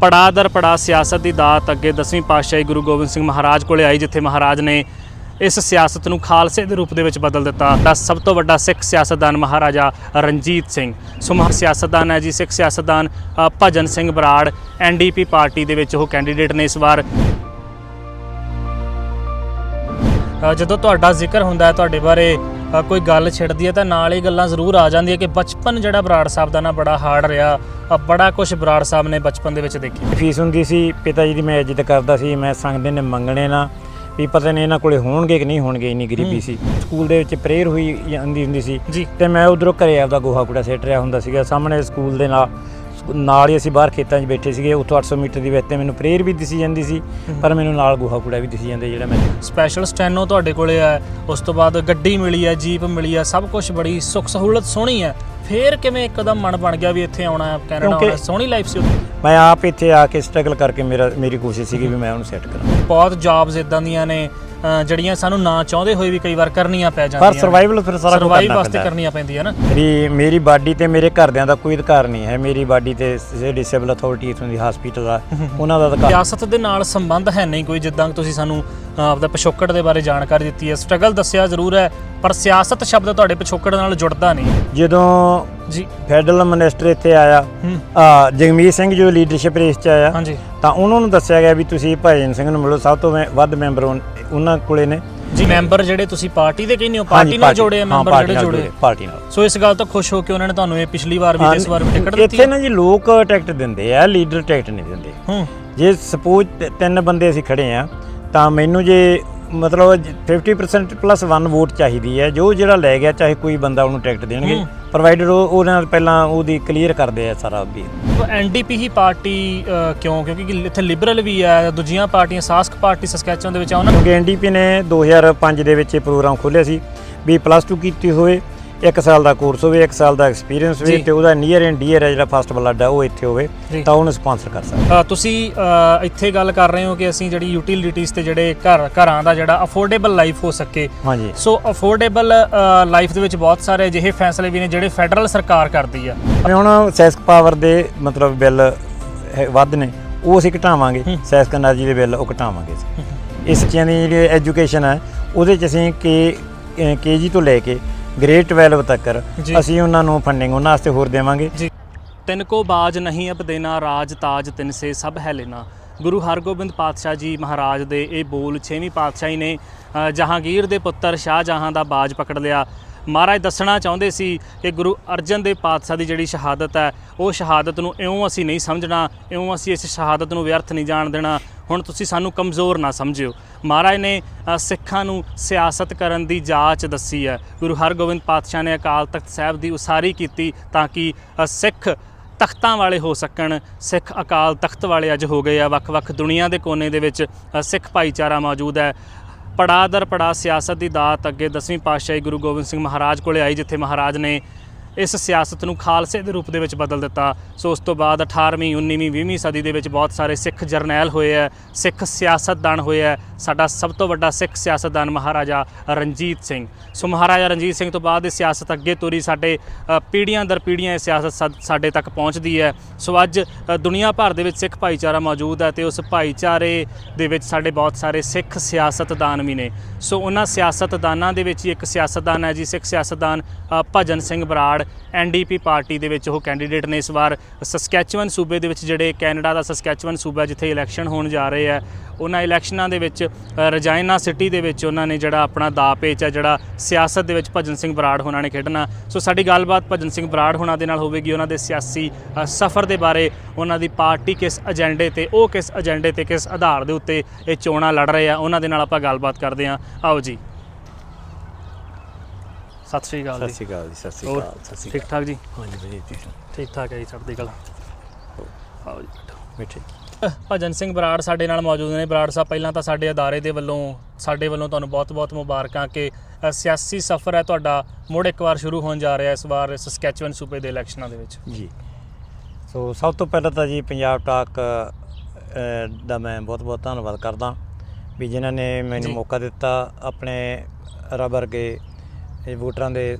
ਪੜਾ ਦਰ ਪੜਾ ਸਿਆਸਤ ਦੀ ਦਾਤ ਅੱਗੇ ਦਸਵੀਂ ਪਾਤਸ਼ਾਹੀ ਗੁਰੂ ਗੋਬਿੰਦ ਸਿੰਘ ਮਹਾਰਾਜ ਕੋਲੇ ਆਈ, ਜਿੱਥੇ ਮਹਾਰਾਜ ਨੇ ਇਸ ਸਿਆਸਤ ਨੂੰ ਖਾਲਸੇ ਦੇ ਰੂਪ ਦੇ ਵਿੱਚ ਬਦਲ ਦਿੱਤਾ। ਦਾ ਸਭ ਤੋਂ ਵੱਡਾ ਸਿੱਖ ਸਿਆਸਤਦਾਨ ਮਹਾਰਾਜਾ ਰਣਜੀਤ ਸਿੰਘ। ਸੋ ਸਿਆਸਤਦਾਨ ਹੈ ਜੀ, ਸਿੱਖ ਸਿਆਸਤਦਾਨ ਭਜਨ ਸਿੰਘ ਬਰਾੜ ਐਨਡੀਪੀ ਪਾਰਟੀ ਦੇ ਵਿੱਚ ਉਹ ਕੈਂਡੀਡੇਟ ਨੇ ਇਸ ਵਾਰ ਅ, ਜਦੋਂ ਤੁਹਾਡਾ ਜ਼ਿਕਰ ਹੁੰਦਾ ਹੈ ਤੁਹਾਡੇ ਬਾਰੇ ਅ, ਕੋਈ ਗੱਲ ਛਿੜਦੀ ਹੈ ਤਾਂ ਨਾਲ ਹੀ ਗੱਲਾਂ ਜ਼ਰੂਰ ਆ ਜਾਂਦੀਆਂ ਕਿ ਬਚਪਨ ਜਿਹੜਾ ਬਰਾੜ ਸਾਹਿਬ ਦਾ ਨਾ ਬੜਾ ਹਾਰਡ ਰਿਹਾ। ਅ, ਬੜਾ ਕੁਝ ਬਰਾੜ ਸਾਹਿਬ ਨੇ ਬਚਪਨ ਦੇ ਵਿੱਚ ਦੇਖਿਆ ਫੀਸ ਹੁੰਦੀ ਸੀ ਪਿਤਾ ਜੀ ਦੀ ਮੈਂ ਇੱਜ਼ਤ ਕਰਦਾ ਸੀ ਮੈਂ ਸੰਗਦੇ ਨੇ ਮੰਗਣੇ ਨਾ ਵੀ ਪਤਾ ਨਹੀਂ ਇਹਨਾਂ ਕੋਲੇ ਹੋਣਗੇ ਕਿ ਨਹੀਂ ਹੋਣਗੇ ਇੰਨੀ ਗਰੀਬੀ ਸੀ। ਸਕੂਲ ਦੇ ਵਿੱਚ ਪ੍ਰੇਅਰ ਹੋਈ ਜਾਂਦੀ ਹੁੰਦੀ ਸੀ ਜੀ। ਤੇ ਮੈਂ ਉਧਰੋਂ ਘਰੇ ਆਪਦਾ ਗੋਹਾ ਕੂੜਾ ਸਿੱਟ ਰਿਹਾ ਹੁੰਦਾ ਸੀਗਾ ਸਾਹਮਣੇ ਸਕੂਲ ਦੇ ਨਾਲ। ਨਾਲ ਹੀ ਅਸੀਂ ਬਾਹਰ ਖੇਤਾਂ 'ਚ ਬੈਠੇ ਸੀਗੇ ਉੱਥੋਂ 800 ਮੀਟਰ ਦੀ ਵਿੱਚ ਤੇ ਮੈਨੂੰ ਪ੍ਰੇਅਰ ਵੀ ਦਿਸੀ ਜਾਂਦੀ ਸੀ ਪਰ ਮੈਨੂੰ ਨਾਲ ਗੋਹਾ ਕੂੜਾ ਵੀ ਦਿਸੀ ਜਾਂਦਾ ਜਿਹੜਾ ਮੈਂ ਸਪੈਸ਼ਲ ਸਟੈਨੋ ਤੁਹਾਡੇ ਕੋਲੇ ਹੈ ਉਸ ਤੋਂ ਬਾਅਦ ਗੱਡੀ ਮਿਲੀ ਹੈ ਜੀਪ ਮਿਲੀ ਹੈ ਸਭ ਕੁਝ ਬੜੀ ਸੁੱਖ ਸਹੂਲਤ ਸੋਹਣੀ ਹੈ। ਫੇਰ ਕਿਵੇਂ ਇੱਕਦਮ ਮਨ ਬਣ ਗਿਆ ਵੀ ਇੱਥੇ ਆਉਣਾ ਹੈ ਕੈਨੇਡਾ ਆਉਣਾ? ਸੋਹਣੀ ਲਾਈਫ ਸੀ ਉੱਥੇ। ਮੈਂ ਆਪ ਇੱਥੇ ਆ ਕੇ ਸਟਰਗਲ ਕਰਕੇ ਮੇਰਾ ਮੇਰੀ ਕੋਸ਼ਿਸ਼ ਸੀਗੀ ਵੀ ਮੈਂ ਉਹਨੂੰ ਸੈੱਟ ਕਰਾਂ। ਬਹੁਤ ਜੌਬਸ ਇਦਾਂ ਦੀਆਂ ਨੇ ਅ, ਜਿਹੜੀਆਂ ਸਾਨੂੰ ਨਾ ਚਾਹੁੰਦੇ ਹੋਏ ਵੀ ਕਈ ਵਾਰ ਕਰਨੀਆਂ ਪੈ ਜਾਂਦੀਆਂ ਪਰ ਸਰਵਾਈਵਲ ਫਿਰ ਸਾਰਾ ਕੁਝ ਸਰਵਾਈਵ ਕਰਨਾ ਵਾਸਤੇ ਪੈਂਦਾ। ਹੈ। ਕਰਨੀਆਂ ਪੈਂਦੀਆਂ ਨਾ। ਮੇਰੀ ਮੇਰੀ ਬਾਡੀ ਤੇ ਮੇਰੇ ਘਰਦਿਆਂ ਦਾ ਕੋਈ ਅਧਿਕਾਰ ਨਹੀਂ ਹੈ। ਮੇਰੀ ਬਾਡੀ ਤੇ ਡਿਸੇਬਲ ਅਥਾਰਟੀ ਇਥੋਂ ਦੀ ਹਸਪੀਟਲ ਦਾ ਉਹਨਾਂ ਦਾ ਅਧਿਕਾਰ। ਸਿਆਸਤ ਦੇ ਨਾਲ ਸੰਬੰਧ ਹੈ ਨਹੀਂ ਕੋਈ ਜਿੱਦਾਂ ਕਿ ਤੁਸੀਂ ਸਾਨੂੰ ਅ, ਆਪਦਾ ਪਿਛੋਕੜ ਦੇ ਬਾਰੇ ਜਾਣਕਾਰੀ ਦਿੱਤੀ ਹੈ। ਸਟਰਗਲ ਦੱਸਿਆ ਜ਼ਰੂਰ ਹੈ ਪਰ ਸਿਆਸਤ ਸ਼ਬਦ ਤੁਹਾਡੇ ਪਿਛੋਕੜ ਨਾਲ ਜੁੜਦਾ ਨਹੀਂ। ਜਦੋਂ ਜੀ। ਫੈਡਰਲ ਮਿਨਿਸਟਰ ਇੱਥੇ ਆਇਆ ਹੂੰ। ਆ ਜਗਮੀਤ ਸਿੰਘ ਜੋ ਲੀਡਰਸ਼ਿਪ ਰੇਸ ਚ ਆਇਆ ਹਾਂਜੀ। ਤਾਂ ਉਹਨਾਂ ਨੂੰ ਦੱਸਿਆ ਗਿਆ ਵੀ ਤੁਸੀਂ ਭਜਨ ਸਿੰਘ ਨੂੰ ਮਿਲੋ ਸਭ ਤੋਂ ਮੈਂ- ਵੱਧ ਮੈਂਬਰ ਉਨ- ਉਹਨਾਂ ਕੋਲੇ ਨੇ। ਜੀ ਮੈਂਬਰ ਜਿਹੜੇ ਤੁਸੀਂ ਪਾਰਟੀ ਦੇ ਕਹਿੰਦੇ ਹੋ ਪਾਰਟੀ ਨਾਲ ਜੋੜੇ ਆ ਮੈਂਬਰ ਜਿਹੜੇ ਜੋੜੇ ਪਾਰਟੀ ਨਾਲ। ਸੋ ਇਸ ਗੱਲ ਤੋਂ ਖੁਸ਼ ਹੋ ਕੇ ਉਹਨਾਂ ਨੇ ਤੁਹਾਨੂੰ ਇਹ ਪਿਛਲੀ ਵਾਰ ਵੀ ਇਸ ਵਾਰ ਵੀ ਟਿਕਟ ਦਿੱਤੀ ਇੱਥੇ ਨਾ ਜੀ ਲੋਕ ਟਿਕਟ ਦਿੰਦੇ ਆ ਲੀਡਰ ਟਿਕਟ ਨਹੀਂ ਦਿੰਦੇ। ਹੂੰ। ਜੇ ਸਪੋਜ਼ ਤਿੰਨ ਬੰਦੇ ਅਸੀਂ ਖੜੇ ਆ ਤਾਂ ਮੈਨੂੰ ਜੇ ਮਤਲਬ 50% ਪਲੱਸ 1 ਵੋਟ ਚਾਹੀਦੀ ਹੈ। ਜੋ ਜਿਹੜਾ ਲੈ ਗਿਆ ਚਾਹੇ ਕੋਈ ਬੰਦਾ ਉਹਨੂੰ ਟਿਕਟ ਦੇਣਗੇ। ਪ੍ਰੋਵਾਈਡਰ ਉਹ ਉਹਨਾਂ ਨਾਲ ਪਹਿਲਾਂ ਉਹਦੀ ਕਲੀਅਰ ਕਰਦੇ ਆ ਸਾਰਾ ਵੀ। ਐਨਡੀਪੀ ਹੀ ਪਾਰਟੀ ਕਿਉਂ? ਕਿਉਂਕਿ ਇੱਥੇ ਲਿਬਰਲ ਵੀ ਹੈ ਦੂਜੀਆਂ ਪਾਰਟੀਆਂ ਸਾਸਕ ਪਾਰਟੀ ਸਸਕੈਚਨ ਦੇ ਵਿੱਚ ਆ ਉਹਨਾਂ ਕਿਉਂਕਿ ਐਨਡੀਪੀ ਨੇ 2005 ਦੇ ਵਿੱਚ ਇਹ ਪ੍ਰੋਗਰਾਮ ਖੋਲ੍ਹਿਆ ਸੀ ਵੀ ਪਲੱਸ 2 ਕੀਤੀ ਹੋਵੇ। ਇੱਕ ਸਾਲ ਦਾ ਕੋਰਸ ਹੋਵੇ ਇੱਕ ਸਾਲ ਦਾ ਐਕਸਪੀਰੀਅੰਸ ਵੀ ਤੇ ਉਹਦਾ ਨੀਅਰ ਐਂਡ ਡੀਅਰ ਹੈ ਜਿਹੜਾ ਫਸਟ ਬਲੱਡ ਹੈ ਉਹ ਇੱਥੇ ਹੋਵੇ ਤਾਂ ਉਹਨੂੰ ਸਪਾਂਸਰ ਕਰ ਸਕਦਾ ਅ, ਤੁਸੀਂ ਇੱਥੇ ਗੱਲ ਕਰ ਰਹੇ ਹੋ ਕਿ ਅਸੀਂ ਜਿਹੜੀ ਯੂਟਿਲਿਟੀਜ਼ ਤੇ ਜਿਹੜੇ ਘਰ ਘਰਾਂ ਦਾ ਜਿਹੜਾ ਅਫੋਰਡੇਬਲ ਲਾਈਫ ਹੋ ਸਕੇ। ਹਾਂਜੀ। ਸੋ ਅਫੋਰਡੇਬਲ ਲਾਈਫ ਦੇ ਵਿੱਚ ਬਹੁਤ ਸਾਰੇ ਅਜਿਹੇ ਫੈਸਲੇ ਵੀ ਨੇ ਜਿਹੜੇ ਫੈਡਰਲ ਸਰਕਾਰ ਕਰਦੀ ਆ। ਹੁਣ ਸੈਸਕ ਪਾਵਰ ਦੇ ਮਤਲਬ ਬਿੱਲ ਵੱਧ ਨੇ ਉਹ ਅਸੀਂ ਘਟਾਵਾਂਗੇ। ਸੈਸਕ એનર્ਜੀ ਦੇ ਬਿੱਲ ਉਹ ਘਟਾਵਾਂਗੇ ਇਸ ਚੀਜ਼ ਦੀ ਜਿਹੜੀ ਐਜੂਕੇਸ਼ਨ ਹੈ ਉਹਦੇ ਚ ਅਸੀਂ ਕੇ ਕੇਜੀ ਤੋਂ ਲੈ ਕੇ ਗ੍ਰੇਡ 12 ਤੱਕ ਜੀ। ਅਸੀਂ ਉਹਨਾਂ ਨੂੰ ਫੰਡਿੰਗ ਉਹਨਾਂ ਵਾਸਤੇ ਹੋਰ ਦੇਵਾਂਗੇ। ਜੀ। ਤਿਨ ਕੋ ਬਾਜ ਨਹੀਂ ਅਬ ਦੇਣਾ ਰਾਜ ਤਾਜ ਤਿਨ ਸੇ ਸਭ ਹੈ ਲੈਣਾ। ਗੁਰੂ ਹਰਗੋਬਿੰਦ ਪਾਤਸ਼ਾਹ ਜੀ ਮਹਾਰਾਜ ਦੇ ਇਹ ਬੋਲ 6ਵੀਂ ਪਾਤਸ਼ਾਹੀ ਨੇ ਅ, ਜਹਾਂਗੀਰ ਦੇ ਪੁੱਤਰ ਸ਼ਾਹਜਹਾਂ ਦਾ ਬਾਜ ਪਕੜ ਲਿਆ। ਮਹਾਰਾਜ ਦੱਸਣਾ ਚਾਹੁੰਦੇ ਸੀ ਕਿ ਗੁਰੂ ਅਰਜਨ ਦੇਵ ਪਾਤਸ਼ਾਹ ਦੀ ਜਿਹੜੀ ਸ਼ਹਾਦਤ ਹੈ, ਉਹ ਸ਼ਹਾਦਤ ਨੂੰ ਇਉਂ ਅਸੀਂ ਨਹੀਂ ਸਮਝਣਾ, ਇਉਂ ਅਸੀਂ ਇਸ ਸ਼ਹਾਦਤ ਨੂੰ ਵਿਅਰਥ ਨਹੀਂ ਜਾਣ ਦੇਣਾ। ਹੁਣ ਤੁਸੀਂ ਸਾਨੂੰ ਕਮਜ਼ੋਰ ਨਾ ਸਮਝਿਓ। ਮਹਾਰਾਜ ਨੇ ਸਿੱਖਾਂ ਨੂੰ ਸਿਆਸਤ ਕਰਨ ਦੀ ਜਾਚ ਦੱਸੀ ਹੈ। ਗੁਰੂ ਹਰਗੋਬਿੰਦ ਪਾਤਸ਼ਾਹ ਨੇ ਅਕਾਲ ਤਖਤ ਸਾਹਿਬ ਦੀ ਉਸਾਰੀ ਕੀਤੀ ਤਾਂ ਕਿ ਸਿੱਖ ਤਖਤਾਂ ਵਾਲੇ ਹੋ ਸਕਣ। ਸਿੱਖ ਅਕਾਲ ਤਖਤ ਵਾਲੇ ਅੱਜ ਹੋ ਗਏ ਆ। ਵੱਖ-ਵੱਖ ਦੁਨੀਆ ਦੇ ਕੋਨੇ ਦੇ ਵਿੱਚ ਸਿੱਖ ਭਾਈਚਾਰਾ ਮੌਜੂਦ ਹੈ। ਪੜਾ ਦਰ ਪੜਾ ਸਿਆਸਤ ਦੀ ਦਾਤ ਅੱਗੇ ਦਸਵੀਂ ਪਾਤਸ਼ਾਹੀ ਗੁਰੂ ਗੋਬਿੰਦ ਸਿੰਘ ਮਹਾਰਾਜ ਕੋਲੇ ਆਈ, ਜਿੱਥੇ ਮਹਾਰਾਜ ਨੇ ਇਸ ਸਿਆਸਤ ਨੂੰ ਖਾਲਸੇ ਦੇ ਰੂਪ ਦੇ ਵਿੱਚ ਬਦਲ ਦਿੱਤਾ। ਸੋ ਉਸ ਤੋਂ ਬਾਅਦ 18ਵੀਂ 19ਵੀਂ 20ਵੀਂ ਸਦੀ ਦੇ ਵਿੱਚ ਬਹੁਤ ਸਾਰੇ ਸਿੱਖ ਜਰਨੈਲ ਹੋਏ ਆ ਸਿੱਖ ਸਿਆਸਤਦਾਨ ਹੋਏ ਆ ਸਾਡਾ ਸਭ ਤੋਂ ਵੱਡਾ ਸਿੱਖ ਸਿਆਸਤਦਾਨ ਮਹਾਰਾਜਾ ਰਣਜੀਤ ਸਿੰਘ। ਸੋ ਮਹਾਰਾਜਾ ਰਣਜੀਤ ਸਿੰਘ ਤੋਂ ਬਾਅਦ ਇਹ ਸਿਆਸਤ ਅੱਗੇ ਤੁਰੀ, ਸਾਡੇ ਪੀੜ੍ਹੀਆਂ ਦਰ ਪੀੜ੍ਹੀਆਂ ਇਹ ਸਿਆਸਤ ਸਾ- ਸਾਡੇ ਤੱਕ ਪਹੁੰਚਦੀ ਹੈ ਸੋ ਅੱਜ ਦੁਨੀਆ ਭਰ ਦੇ ਵਿੱਚ ਸਿੱਖ ਭਾਈਚਾਰਾ ਮੌਜੂਦ ਹੈ ਤੇ ਉਸ ਭਾਈਚਾਰੇ ਦੇ ਵਿੱਚ ਸਾਡੇ ਬਹੁਤ ਸਾਰੇ ਸਿੱਖ ਸਿਆਸਤਦਾਨ ਵੀ ਨੇ। ਸੋ ਉਹਨਾਂ ਸਿਆਸਤਦਾਨਾਂ ਦੇ ਵਿੱਚ ਹੀ ਇੱਕ ਸਿਆਸਤਦਾਨ ਹੈ ਜੀ, ਸਿੱਖ ਸਿਆਸਤਦਾਨ ਭਜਨ ਸਿੰਘ ਬਰਾੜ। ਐਨਡੀਪੀ ਪਾਰਟੀ ਦੇ ਵਿੱਚ ਉਹ ਕੈਂਡੀਡੇਟ ਨੇ ਇਸ ਵਾਰ ਸਸਕੈਚੁਅਨ ਸੂਬੇ ਦੇ ਵਿੱਚ ਜਿਹੜੇ ਕੈਨੇਡਾ ਦਾ ਸਸਕੈਚੁਅਨ ਸੂਬਾ ਜਿੱਥੇ ਇਲੈਕਸ਼ਨ ਹੋਣ ਜਾ ਰਹੇ ਆ, ਉਹਨਾਂ ਇਲੈਕਸ਼ਨਾਂ ਦੇ ਵਿੱਚ ਰਜਾਇਨਾ ਸਿਟੀ ਦੇ ਵਿੱਚ ਉਹਨਾਂ ਨੇ ਜਿਹੜਾ ਆਪਣਾ ਦਾ ਪੇਚ ਹੈ ਜਿਹੜਾ ਸਿਆਸਤ ਦੇ ਵਿੱਚ ਭਜਨ ਸਿੰਘ ਬਰਾੜ ਹੋਣਾ ਨੇ ਖੇਡਣਾ। ਸੋ ਸਾਡੀ ਗੱਲਬਾਤ ਭਜਨ ਸਿੰਘ ਬਰਾੜ ਹੋਣਾ ਦੇ ਨਾਲ ਹੋਵੇਗੀ, ਉਹਨਾਂ ਦੇ ਸਿਆਸੀ ਸਫ਼ਰ ਦੇ ਬਾਰੇ, ਉਹਨਾਂ ਦੀ ਪਾਰਟੀ ਕਿਸ ਏਜੰਡੇ ਤੇ, ਉਹ ਕਿਸ ਏਜੰਡੇ ਤੇ ਕਿਸ ਆਧਾਰ ਦੇ ਉੱਤੇ ਇਹ ਚੋਣਾਂ ਲੜ ਰਹੇ ਆ, ਉਹਨਾਂ ਦੇ ਨਾਲ ਆਪਾਂ ਗੱਲਬਾਤ ਕਰਦੇ ਹਾਂ। ਆਓ ਜੀ। ਸਤਿ ਸ਼੍ਰੀ ਅਕਾਲ ਸਤਿ ਜੀ। ਸ਼੍ਰੀ ਅਕਾਲ ਜੀ ਸਤਿ ਸ਼੍ਰੀ ਹੋਰ ਅਕਾਲ ਸਤਿ ਸ਼੍ਰੀ ਠੀਕ ਠਾਕ ਜੀ ਹਾਂਜੀ ਵਧੀਆ ਜੀ ਠੀਕ ਠਾਕ। ਹੈ ਜੀ ਚੜ੍ਹਦੀ ਕਲਾ ਆਓ ਜੀ ਬੈਠੋ। ਮਿੱਠੇ ਭਜਨ ਸਿੰਘ ਬਰਾੜ ਸਾਡੇ ਨਾਲ ਮੌਜੂਦ ਨੇ। ਬਰਾੜ ਸਾਹਿਬ ਪਹਿਲਾਂ ਤਾਂ ਸਾਡੇ ਅਦਾਰੇ ਦੇ ਵੱਲੋਂ ਸਾਡੇ ਵੱਲੋਂ ਤੁਹਾਨੂੰ ਬਹੁਤ-ਬਹੁਤ ਮੁਬਾਰਕਾਂ ਕਿ ਅ, ਸਿਆਸੀ ਸਫ਼ਰ ਹੈ ਤੁਹਾਡਾ। ਮੁੜ ਇੱਕ ਵਾਰ ਸ਼ੁਰੂ ਹੋਣ ਜਾ ਰਿਹਾ ਇਸ ਵਾਰ ਸਸਕੈਚੁਅਨ ਸੂਬੇ ਦੇ ਇਲੈਕਸ਼ਨਾਂ ਦੇ ਵਿੱਚ। ਜੀ। ਸੋ ਸਭ ਤੋਂ ਪਹਿਲਾਂ ਤਾਂ ਜੀ ਪੰਜਾਬ ਟਾਕ ਅ, ਦਾ ਮੈਂ ਬਹੁਤ-ਬਹੁਤ ਧੰਨਵਾਦ ਕਰਦਾ। ਵੀ ਜਿਨ੍ਹਾਂ ਨੇ ਮੈਨੂੰ ਜੀ। ਮੌਕਾ ਦਿੱਤਾ ਆਪਣੇ ਰੱਬ ਵਰਗੇ ਇਹ ਵੋਟਰਾਂ ਦੇ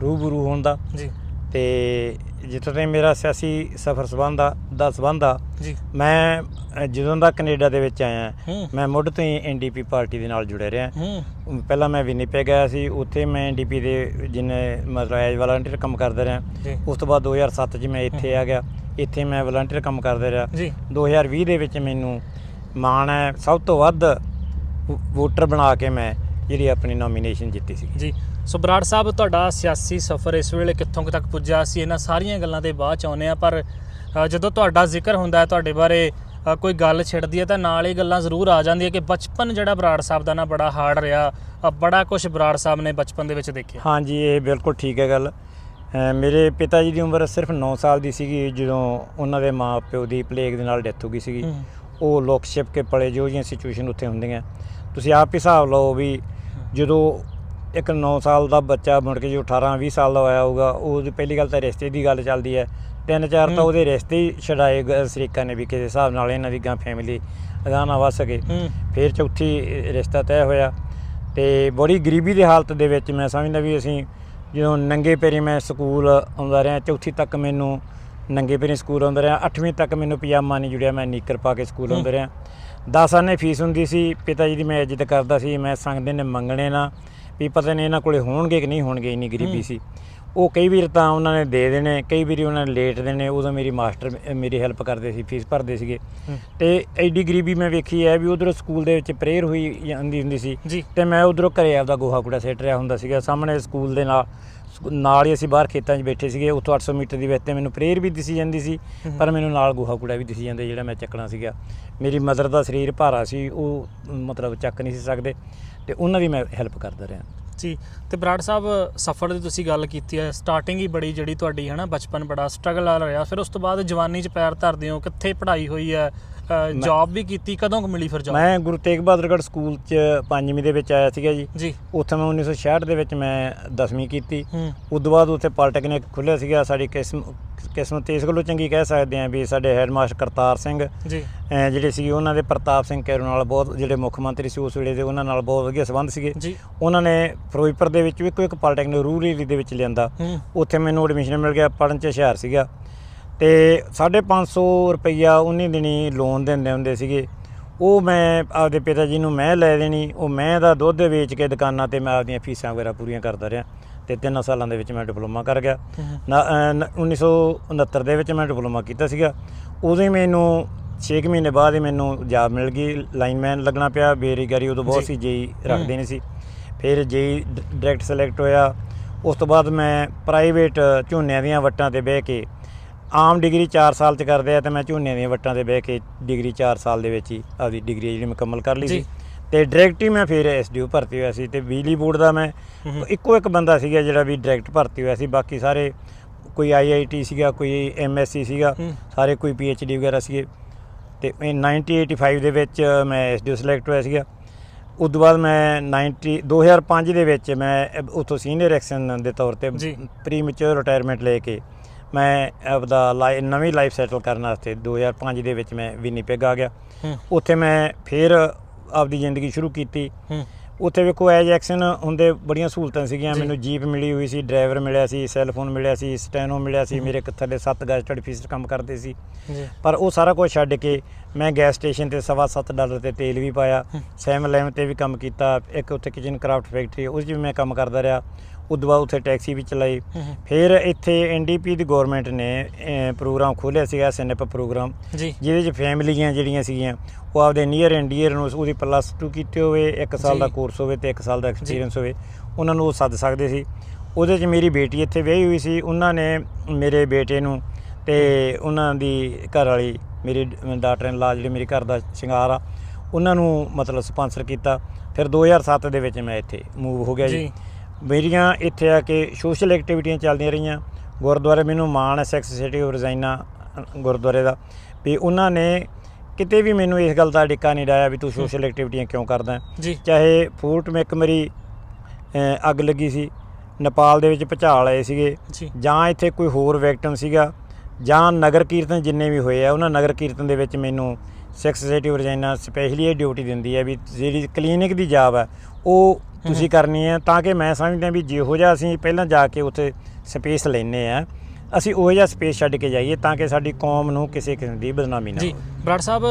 ਰੂਬਰੂ ਹੋਣ ਦਾ। ਜੀ। ਤੇ ਜਿੱਥੋਂ ਤਾਈਂ ਮੇਰਾ ਸਿਆਸੀ ਸਫ਼ਰ ਸੰਬੰਧ ਆ ਦਾ ਸੰਬੰਧ ਆ ਜੀ। ਮੈਂ ਜਦੋਂ ਦਾ ਕੈਨੇਡਾ ਦੇ ਵਿੱਚ ਆਇਆ ਮੈਂ ਮੁੱਢ ਤੋਂ ਹੀ ਐਨਡੀਪੀ ਪਾਰਟੀ ਦੇ ਨਾਲ ਜੁੜਿਆ ਰਿਹਾ। ਹੂੰ। ਪਹਿਲਾਂ ਮੈਂ ਵਿਨੀਪੈਗ ਗਿਆ ਸੀ ਉੱਥੇ ਮੈਂ ਐਨਡੀਪੀ ਦੇ ਜਿੰਨੇ ਮਤਲਬ ਐਜ ਵਾਲੰਟੀਅਰ ਕੰਮ ਕਰਦਾ ਰਿਹਾ। ਉਸ ਤੋਂ ਬਾਅਦ 2007 ਚ ਮੈਂ ਇੱਥੇ ਆ ਗਿਆ। ਇੱਥੇ ਮੈਂ ਵਾਲੰਟੀਅਰ ਕੰਮ ਕਰਦਾ ਰਿਹਾ। ਜੀ। 2020 ਦੇ ਵਿੱਚ ਮੈਨੂੰ ਮਾਣ ਹੈ ਸਭ ਤੋਂ ਵੱਧ ਵੋਟਰ ਬਣਾ ਕੇ ਮੈਂ ਜਿਹੜੀ ਆਪਣੀ ਨੋਮੀਨੇਸ਼ਨ ਜਿੱਤੀ ਸੀ। ਜੀ। ਸੋ ਬਰਾੜ ਸਾਹਿਬ ਤੁਹਾਡਾ ਸਿਆਸੀ ਸਫ਼ਰ ਇਸ ਵੇਲੇ ਕਿੱਥੋਂ ਤੱਕ ਪੁੱਜਾ ਸੀ ਇਹਨਾਂ ਸਾਰੀਆਂ ਗੱਲਾਂ ਤੇ ਬਾਅਦ ਚ ਆਉਂਦੇ ਆ ਪਰ ਜਦੋਂ ਤੁਹਾਡਾ ਜ਼ਿਕਰ ਹੁੰਦਾ ਹੈ ਤੁਹਾਡੇ ਬਾਰੇ ਕੋਈ ਗੱਲ ਛਿੜਦੀ ਹੈ ਤਾਂ ਨਾਲ ਹੀ ਗੱਲਾਂ ਜ਼ਰੂਰ ਆ ਜਾਂਦੀਆਂ ਕਿ ਬਚਪਨ ਜਿਹੜਾ ਬਰਾੜ ਸਾਹਿਬ ਦਾ ਨਾ ਬੜਾ ਹਾਰਡ ਰਿਹਾ ਬੜਾ ਕੁਝ ਬਰਾੜ ਸਾਹਿਬ ਨੇ ਬਚਪਨ ਦੇ ਵਿੱਚ ਦੇਖਿਆ। ਹਾਂਜੀ ਇਹ ਬਿਲਕੁਲ ਠੀਕ ਹੈ ਗੱਲ। ਮੇਰੇ ਪਿਤਾ ਜੀ ਦੀ ਉਮਰ ਸਿਰਫ 9 ਸਾਲ ਦੀ ਸੀਗੀ ਜਦੋਂ ਉਹਨਾਂ ਦੇ ਮਾਪਿਓ ਦੀ ਪਲੇਗ ਦੇ ਨਾਲ ਡੈਥ ਹੋ ਗਈ ਸੀਗੀ। ਉਹ ਲੋਕ ਛਿਪ ਕੇ ਪਲੇ ਜੋ ਜਿਹੀਆਂ ਸਿਚੁਏਸ਼ਨ ਉੱਥੇ ਹੁੰਦੀਆਂ। ਤੁਸੀਂ ਆਪ ਹੀ ਹਿਸਾਬ ਲਓ ਵੀ ਜਦੋਂ ਇੱਕ 9 ਸਾਲ ਦਾ ਬੱਚਾ ਮੁੜ ਕੇ ਜੋ 18 20 ਸਾਲ ਦਾ ਹੋਇਆ ਹੋਊਗਾ ਉਹਦੀ ਪਹਿਲੀ ਗੱਲ ਤਾਂ ਰਿਸ਼ਤੇ ਦੀ ਗੱਲ ਚੱਲਦੀ ਹੈ। ਤਿੰਨ ਚਾਰ ਤਾਂ। ਉਹਦੇ ਰਿਸ਼ਤੇ ਛਡਾਏ ਸ਼ਰੀਕਾਂ ਨੇ ਵੀ ਕਿਸੇ ਹਿਸਾਬ ਨਾਲ ਇਹਨਾਂ ਦੀ ਗਾਂ ਫੈਮਿਲੀ ਅਗਾਂਹ ਨਾ ਵੱਧ ਸਕੇ। ਫਿਰ ਚੌਥੀ ਰਿਸ਼ਤਾ ਤੈਅ ਹੋਇਆ ਤੇ ਬੜੀ ਗਰੀਬੀ ਦੀ ਹਾਲਤ ਦੇ ਵਿੱਚ ਮੈਂ ਸਮਝਦਾ ਵੀ ਅਸੀਂ ਜਦੋਂ ਨੰਗੇ ਪੈਰੀ ਮੈਂ ਸਕੂਲ ਆਉਂਦਾ ਰਿਹਾ ਚੌਥੀ ਤੱਕ ਮੈਨੂੰ ਨੰਗੇ ਪੈਰੀ ਸਕੂਲ ਆਉਂਦਾ ਰਿਹਾ। 8ਵੀਂ ਤੱਕ ਮੈਨੂੰ ਪਜਾਮਾ ਨਹੀਂ ਜੁੜਿਆ ਮੈਂ ਨੀਕਰ ਪਾ ਕੇ ਸਕੂਲ ਆਉਂਦਾ ਰਿਹਾ। 10 ਆਨੇ ਫੀਸ ਹੁੰਦੀ ਸੀ ਪਿਤਾ ਜੀ ਦੀ ਮੈਂ ਇੱਜ਼ਤ ਕਰਦਾ ਸੀ ਮੈਂ ਸੰਗਦੇ ਨੇ ਮੰਗਣੇ ਨਾ ਵੀ ਪਤਾ ਨਹੀਂ ਇਹਨਾਂ ਕੋਲੇ ਹੋਣਗੇ ਕਿ ਨਹੀਂ ਹੋਣਗੇ ਇੰਨੀ ਗਰੀਬੀ। ਸੀ। ਉਹ ਕਈ ਵਾਰ ਤਾਂ ਉਹਨਾਂ ਨੇ ਦੇ ਦੇਣੇ ਕਈ ਵਾਰੀ ਉਹਨਾਂ ਨੇ ਲੇਟ ਦੇਣੇ ਉਦੋਂ ਮੇਰੀ ਮਾਸਟਰ ਮੇਰੀ ਹੈਲਪ ਕਰਦੇ ਸੀ ਫੀਸ ਭਰਦੇ ਸੀਗੇ। ਤੇ ਐਡੀ ਗਰੀਬੀ ਮੈਂ ਵੇਖੀ ਹੈ ਵੀ ਉਧਰ ਸਕੂਲ ਦੇ ਵਿੱਚ ਪ੍ਰੇਅਰ ਹੋਈ ਜਾਂਦੀ ਹੁੰਦੀ ਸੀ ਤੇ ਮੈਂ ਉਧਰੋਂ ਘਰੇ ਆਪਦਾ ਗੋਹਾ ਕੂੜਾ ਸਿੱਟ ਰਿਹਾ ਹੁੰਦਾ ਸੀਗਾ ਸਾਹਮਣੇ ਸਕੂਲ ਦੇ ਨਾਲ ਨਾਲ ਹੀ ਅਸੀਂ ਬਾਹਰ ਖੇਤਾਂ 'ਚ ਬੈਠੇ ਸੀਗੇ ਉੱਥੋਂ 800 ਮੀਟਰ ਦੀ ਵਿੱਚ ਤੇ ਮੈਨੂੰ ਪ੍ਰੇਅਰ ਵੀ ਦਿਸੀ ਜਾਂਦੀ ਸੀ। ਪਰ ਮੈਨੂੰ ਨਾਲ ਗੋਹਾ ਕੂੜਾ ਵੀ ਦਿਸੀ ਜਾਂਦਾ ਜਿਹੜਾ ਮੈਂ ਚੱਕਣਾ ਸੀਗਾ। ਮੇਰੀ ਮਦਰ ਦਾ ਸਰੀਰ ਭਾਰਾ ਸੀ ਉਹ ਮਤਲਬ ਚੱਕ ਨਹੀਂ ਸੀ ਸਕਦੇ ਤੇ ਉਹਨਾਂ ਦੀ ਮੈਂ ਹੈਲਪ ਕਰਦਾ ਰਿਹਾ। ਜੀ ਤੇ ਬਰਾੜ ਸਾਹਿਬ ਸਫ਼ਰ ਦੀ ਤੁਸੀਂ ਗੱਲ ਕੀਤੀ ਹੈ ਸਟਾਰਟਿੰਗ ਹੀ ਬੜੀ ਜਿਹੜੀ ਤੁਹਾਡੀ ਹੈ ਨਾ ਬਚਪਨ ਬੜਾ ਸਟਰਗਲ ਵਾਲਾ ਰਿਹਾ ਫਿਰ ਉਸ ਤੋਂ ਬਾਅਦ ਜਵਾਨੀ 'ਚ ਪੈਰ ਧਰਦੇ ਹੋ ਕਿੱਥੇ ਪੜ੍ਹਾਈ ਹੋਈ ਹੈ? ਜੌਬ ਵੀ ਕੀਤੀ ਕਦੋਂ ਕੁ ਮਿਲੀ ਫਿਰ ਜੌਬ ਮੈਂ ਗੁਰੂ ਤੇਗ ਬਹਾਦਰਗੜ੍ਹ ਸਕੂਲ 'ਚ ਪੰਜਵੀਂ ਦੇ ਵਿੱਚ ਆਇਆ ਸੀਗਾ ਜੀ। ਜੀ। ਉੱਥੇ ਮੈਂ 1966 ਦੇ ਵਿੱਚ ਮੈਂ 10ਵੀਂ ਕੀਤੀ। ਉਸ ਤੋਂ ਬਾਅਦ ਉੱਥੇ ਪੋਲੀਟੈਕਨਿਕ ਖੁੱਲ੍ਹਿਆ ਸੀਗਾ। ਸਾਡੀ ਕਿਸਮ ਕਿਸਮਤ ਇਸ ਗੱਲੋਂ ਚੰਗੀ ਕਹਿ ਸਕਦੇ ਹਾਂ ਵੀ ਸਾਡੇ ਹੈਡਮਾਸਟਰ ਕਰਤਾਰ ਸਿੰਘ ਜੀ। ਜਿਹੜੇ ਸੀ ਉਹਨਾਂ ਦੇ ਪ੍ਰਤਾਪ ਸਿੰਘ ਕੈਰੋਂ ਨਾਲ ਬਹੁਤ ਜਿਹੜੇ ਮੁੱਖ ਮੰਤਰੀ ਸੀ ਉਸ ਵੇਲੇ ਦੇ ਉਹਨਾਂ ਨਾਲ ਬਹੁਤ ਵਧੀਆ ਸੰਬੰਧ ਸੀਗੇ। ਉਹਨਾਂ ਨੇ ਫਿਰੋਜ਼ਪੁਰ ਦੇ ਵਿੱਚ ਇੱਕੋ ਇੱਕ ਪੋਲੀਟੈਕਨਿਕ ਰੂਰਲ ਏਰੀਆ ਦੇ ਵਿੱਚ ਲਿਆਂਦਾ। ਉੱਥੇ ਮੈਨੂੰ ਐਡਮਿਸ਼ਨ ਮਿਲ ਗਿਆ ਪੜਨ ਚ ਹੁਸ਼ਿਆਰ ਸੀਗਾ। ਤੇ 550 ਰੁਪਈਆ ਉਨੀ ਦਿਨੀ ਲੋਨ ਦਿੰਦੇ ਹੁੰਦੇ ਸੀਗੇ। ਉਹ ਮੈਂ ਆਪਦੇ ਪਿਤਾ ਜੀ ਨੂੰ ਮੈਂ ਲੈ ਦੇਣੀ ਉਹ ਮੈਂ ਦਾ ਦੁੱਧ ਵੇਚ ਕੇ ਦੁਕਾਨਾਂ ਤੇ ਮੈਂ ਆਪਦੀਆਂ ਫੀਸਾਂ ਵਗੈਰਾ ਪੂਰੀਆਂ ਕਰਦਾ ਰਿਹਾ ਤੇ ਤਿੰਨ ਸਾਲਾਂ ਦੇ ਵਿੱਚ ਮੈਂ ਡਿਪਲੋਮਾ ਕਰ ਗਿਆ। ਹੂੰ ਨਾ- ਅਹ ਨ- 1969 ਦੇ ਵਿੱਚ ਮੈਂ ਡਿਪਲੋਮਾ ਕੀਤਾ ਸੀਗਾ। ਉਦੋਂ ਹੀ ਮੈਨੂੰ 6 ਮਹੀਨੇ ਬਾਅਦ ਹੀ ਮੈਨੂੰ ਜੌਬ ਮਿਲ ਗਈ ਲਾਈਨਮੈਨ ਲੱਗਣਾ ਪਿਆ ਬੇਰੁਜ਼ਗਾਰੀ ਉਦੋਂ ਬਹੁਤ। ਸੀ ਜੇਈ ਰੱਖਦੇ ਨਹੀਂ ਸੀ। ਫਿਰ ਜੇਈ ਡਾਇਰੈਕਟ ਸਿਲੈਕਟ ਹੋਇਆ। ਉਸ ਤੋਂ ਬਾਅਦ ਮੈਂ ਪ੍ਰਾਈਵੇਟ ਝੋਨਿਆਂ ਦੀਆਂ ਵੱਟਾਂ ਤੇ ਬਹਿ ਕੇ ਆਮ ਡਿਗਰੀ 4 ਸਾਲ ਚ ਕਰਦੇ ਆ ਤੇ ਮੈਂ ਝੋਨਿਆਂ ਦੀਆਂ ਵੱਟਾਂ ਤੇ ਬਹਿ ਕੇ ਡਿਗਰੀ 4 ਸਾਲ ਦੇ ਵਿੱਚ ਹੀ ਆਪਦੀ ਡਿਗਰੀ ਜਿਹੜੀ ਮੁਕੰਮਲ ਕਰ ਲਈ। ਸੀ ਤੇ ਡਾਇਰੈਕਟ ਹੀ ਮੈਂ ਫਿਰ ਐਸਡੀਓ ਭਰਤੀ ਹੋਇਆ ਸੀ ਤੇ ਬਿਜਲੀ ਬੋਰਡ ਦਾ ਮੈਂ। ਇੱਕੋ ਇੱਕ ਬੰਦਾ ਸੀਗਾ ਜਿਹੜਾ ਵੀ ਡਾਇਰੈਕਟ ਭਰਤੀ ਹੋਇਆ ਸੀ ਬਾਕੀ ਸਾਰੇ ਕੋਈ ਆਈਆਈਟੀ ਸੀਗਾ ਕੋਈ ਐਮਐਸਸੀ ਸੀਗਾ। ਸਾਰੇ ਕੋਈ ਪੀਐਚਡੀ ਵਗੈਰਾ ਸੀਗੇ ਤੇ ਇਹ 1985 ਦੇ ਵਿੱਚ ਮੈਂ ਐਸਡੀਓ ਸਿਲੈਕਟ ਹੋਇਆ ਸੀਗਾ ਉਸ ਤੋਂ ਬਾਅਦ ਮੈਂ 90 2005 ਦੇ ਵਿੱਚ ਮੈਂ ਉੱਥੋਂ ਸੀਨੀਅਰ ਐਕਸ਼ਨ ਦੇ ਤੌਰ ਤੇ ਜੀ। ਪ੍ਰੀ ਮੈਚੁਰ ਰਿਟਾਇਰਮੈਂਟ ਲੈ ਕੇ ਮੈਂ ਆਪਦਾ ਲਾਈ- ਨਵੀਂ ਲਾਈਫ ਸੈਟਲ ਕਰਨ ਵਾਸਤੇ 2005 ਦੇ ਵਿੱਚ ਮੈਂ ਵਿਨੀਪੈਗ ਆ ਗਿਆ। ਉੱਥੇ ਮੈਂ ਫਿਰ ਆਪਦੀ ਜ਼ਿੰਦਗੀ ਸ਼ੁਰੂ ਕੀਤੀ। ਉੱਥੇ ਵੇਖੋ ਐਜ ਐਕਸ਼ਨ ਹੁੰਦੇ ਬੜੀਆਂ ਸਹੂਲਤਾਂ ਸੀਗੀਆਂ। ਮੈਨੂੰ ਜੀਪ ਮਿਲੀ ਹੋਈ ਸੀ ਡਰਾਈਵਰ ਮਿਲਿਆ ਸੀ ਸੈੱਲ ਫੋਨ ਮਿਲਿਆ ਸੀ ਸਟੈਨੋ ਮਿਲਿਆ ਸੀ। ਮੇਰੇ ਇੱਕ ਥੱਲੇ 7 ਗੈਸਟਡ ਫੀਸਰ ਕੰਮ ਕਰਦੇ ਸੀ। ਪਰ ਉਹ ਸਾਰਾ ਕੁਝ ਛੱਡ ਕੇ ਮੈਂ ਗੈਸ ਸਟੇਸ਼ਨ ਤੇ ਸਵਾ ਸੱਤ ਡਾਲਰ ਤੇ ਤੇਲ ਵੀ ਪਾਇਆ। ਸੈਮ ਲੈਮ ਤੇ ਵੀ ਕੰਮ ਕੀਤਾ। ਇੱਕ ਉੱਥੇ ਕਿਚਨ ਕਰਾਫਟ ਫੈਕਟਰੀ ਉਸ 'ਚ ਵੀ ਮੈਂ ਕੰਮ ਕਰਦਾ ਰਿਹਾ। ਉਦੋਂ ਬਾਅਦ ਉੱਥੇ ਟੈਕਸੀ ਵੀ ਚਲਾਈ। ਫਿਰ ਇੱਥੇ ਐਨਡੀਪੀ ਦੀ ਗਵਰਨਮੈਂਟ ਨੇ ਪ੍ਰੋਗਰਾਮ ਖੋਲ੍ਹਿਆ ਸੀਗਾ ਐਸਐਨਐਫ ਪ੍ਰੋਗਰਾਮ। ਜਿਹਦੇ 'ਚ ਫੈਮਲੀਆਂ ਜਿਹੜੀਆਂ ਸੀਗੀਆਂ ਉਹ ਆਪਦੇ ਨੀਅਰ ਐਂਡ ਡੀਅਰ ਨੂੰ ਉਹਦੀ ਪਲੱਸ 2 ਕੀਤੇ ਹੋਵੇ ਇੱਕ ਸਾਲ ਦਾ। ਕੋਰਸ ਹੋਵੇ ਤੇ ਇੱਕ ਸਾਲ ਦਾ ਐਕਸਪੀਰੀਅੰਸ ਹੋਵੇ ਉਹਨਾਂ ਨੂੰ ਉਹ ਸੱਦ ਸਕਦੇ ਸੀ। ਉਹਦੇ 'ਚ ਮੇਰੀ ਬੇਟੀ ਇੱਥੇ ਵਿਆਹੀ ਹੋਈ ਸੀ। ਉਹਨਾਂ ਨੇ ਮੇਰੇ ਬੇਟੇ ਨੂੰ ਤੇ ਉਹਨਾਂ ਦੀ ਘਰ ਵਾਲੀ ਮੇਰੀ ਡਾਟਰ ਇਨ ਲਾ ਜਿਹੜੀ ਮੇਰੇ ਘਰ ਦਾ ਸ਼ਿੰਗਾਰ ਆ ਉਹਨਾਂ ਨੂੰ ਮਤਲਬ ਸਪਾਂਸਰ ਕੀਤਾ। ਫਿਰ 2007 ਦੇ ਵਿੱਚ ਮੈਂ ਇੱਥੇ ਮੂਵ ਹੋ ਗਿਆ ਜੀ। ਮੇਰੀਆਂ ਇੱਥੇ ਆ ਕੇ ਸੋਸ਼ਲ ਐਕਟੀਵਿਟੀਆਂ ਚੱਲਦੀਆਂ ਰਹੀਆਂ। ਗੁਰਦੁਆਰੇ ਮੈਨੂੰ ਮਾਣ ਹੈ ਸੈਕਸ ਸਿਟੀ ਆਫ ਰਜ਼ਾਈਨਾ ਗੁਰਦੁਆਰੇ ਦਾ ਵੀ ਉਹਨਾਂ ਨੇ ਕਿਤੇ ਵੀ ਮੈਨੂੰ ਇਸ ਗੱਲ ਦਾ ਡਿੱਕਾ ਨਹੀਂ ਡਾਇਆ ਵੀ ਤੂੰ ਸੋਸ਼ਲ ਐਕਟੀਵਿਟੀਆਂ ਕਿਉਂ ਕਰਦਾ ਚਾਹੇ ਫੂਟ ਮੇਕ ਮੇਰੀ ਅੱਗ ਲੱਗੀ ਸੀ ਨੇਪਾਲ ਦੇ ਵਿੱਚ ਭੁਚਾਲ ਆਏ ਸੀਗੇ ਜੀ। ਜਾਂ ਇੱਥੇ ਕੋਈ ਹੋਰ ਵਿਕਟਮ ਸੀਗਾ ਜਾਂ ਨਗਰ ਕੀਰਤਨ ਜਿੰਨੇ ਵੀ ਹੋਏ ਆ ਉਹਨਾਂ ਨਗਰ ਕੀਰਤਨ ਦੇ ਵਿੱਚ ਮੈਨੂੰ ਸੈਕਸ ਸੋਸਾਇਟੀ ਵਰਜਾਈਨਾ ਸਪੈਸ਼ਲੀ ਇਹ ਡਿਊਟੀ ਦਿੰਦੀ ਹੈ ਵੀ ਜਿਹੜੀ ਕਲੀਨਿਕ ਦੀ ਜਾਬ ਹੈ ਉਹ ਤੁਸੀਂ ਕਰਨੀ ਹੈ ਤਾਂ ਕਿ ਮੈਂ ਸਮਝਦਾ ਵੀ ਜਿਹੋ ਜਿਹਾ ਅਸੀਂ ਪਹਿਲਾਂ ਜਾ ਕੇ ਉੱਥੇ ਸਪੇਸ ਲੈਨੇ ਆ ਅਸੀਂ ਉਹ ਜਿਹਾ ਸਪੇਸ ਛੱਡ ਕੇ ਜਾਈਏ ਤਾਂ ਕਿ ਸਾਡੀ ਕੌਮ ਨੂੰ ਕਿਸੇ ਕਿਸਮ ਦੀ ਬਦਨਾਮੀ ਨਾ ਜੀ ਬਰਾੜ ਸਾਹਿਬ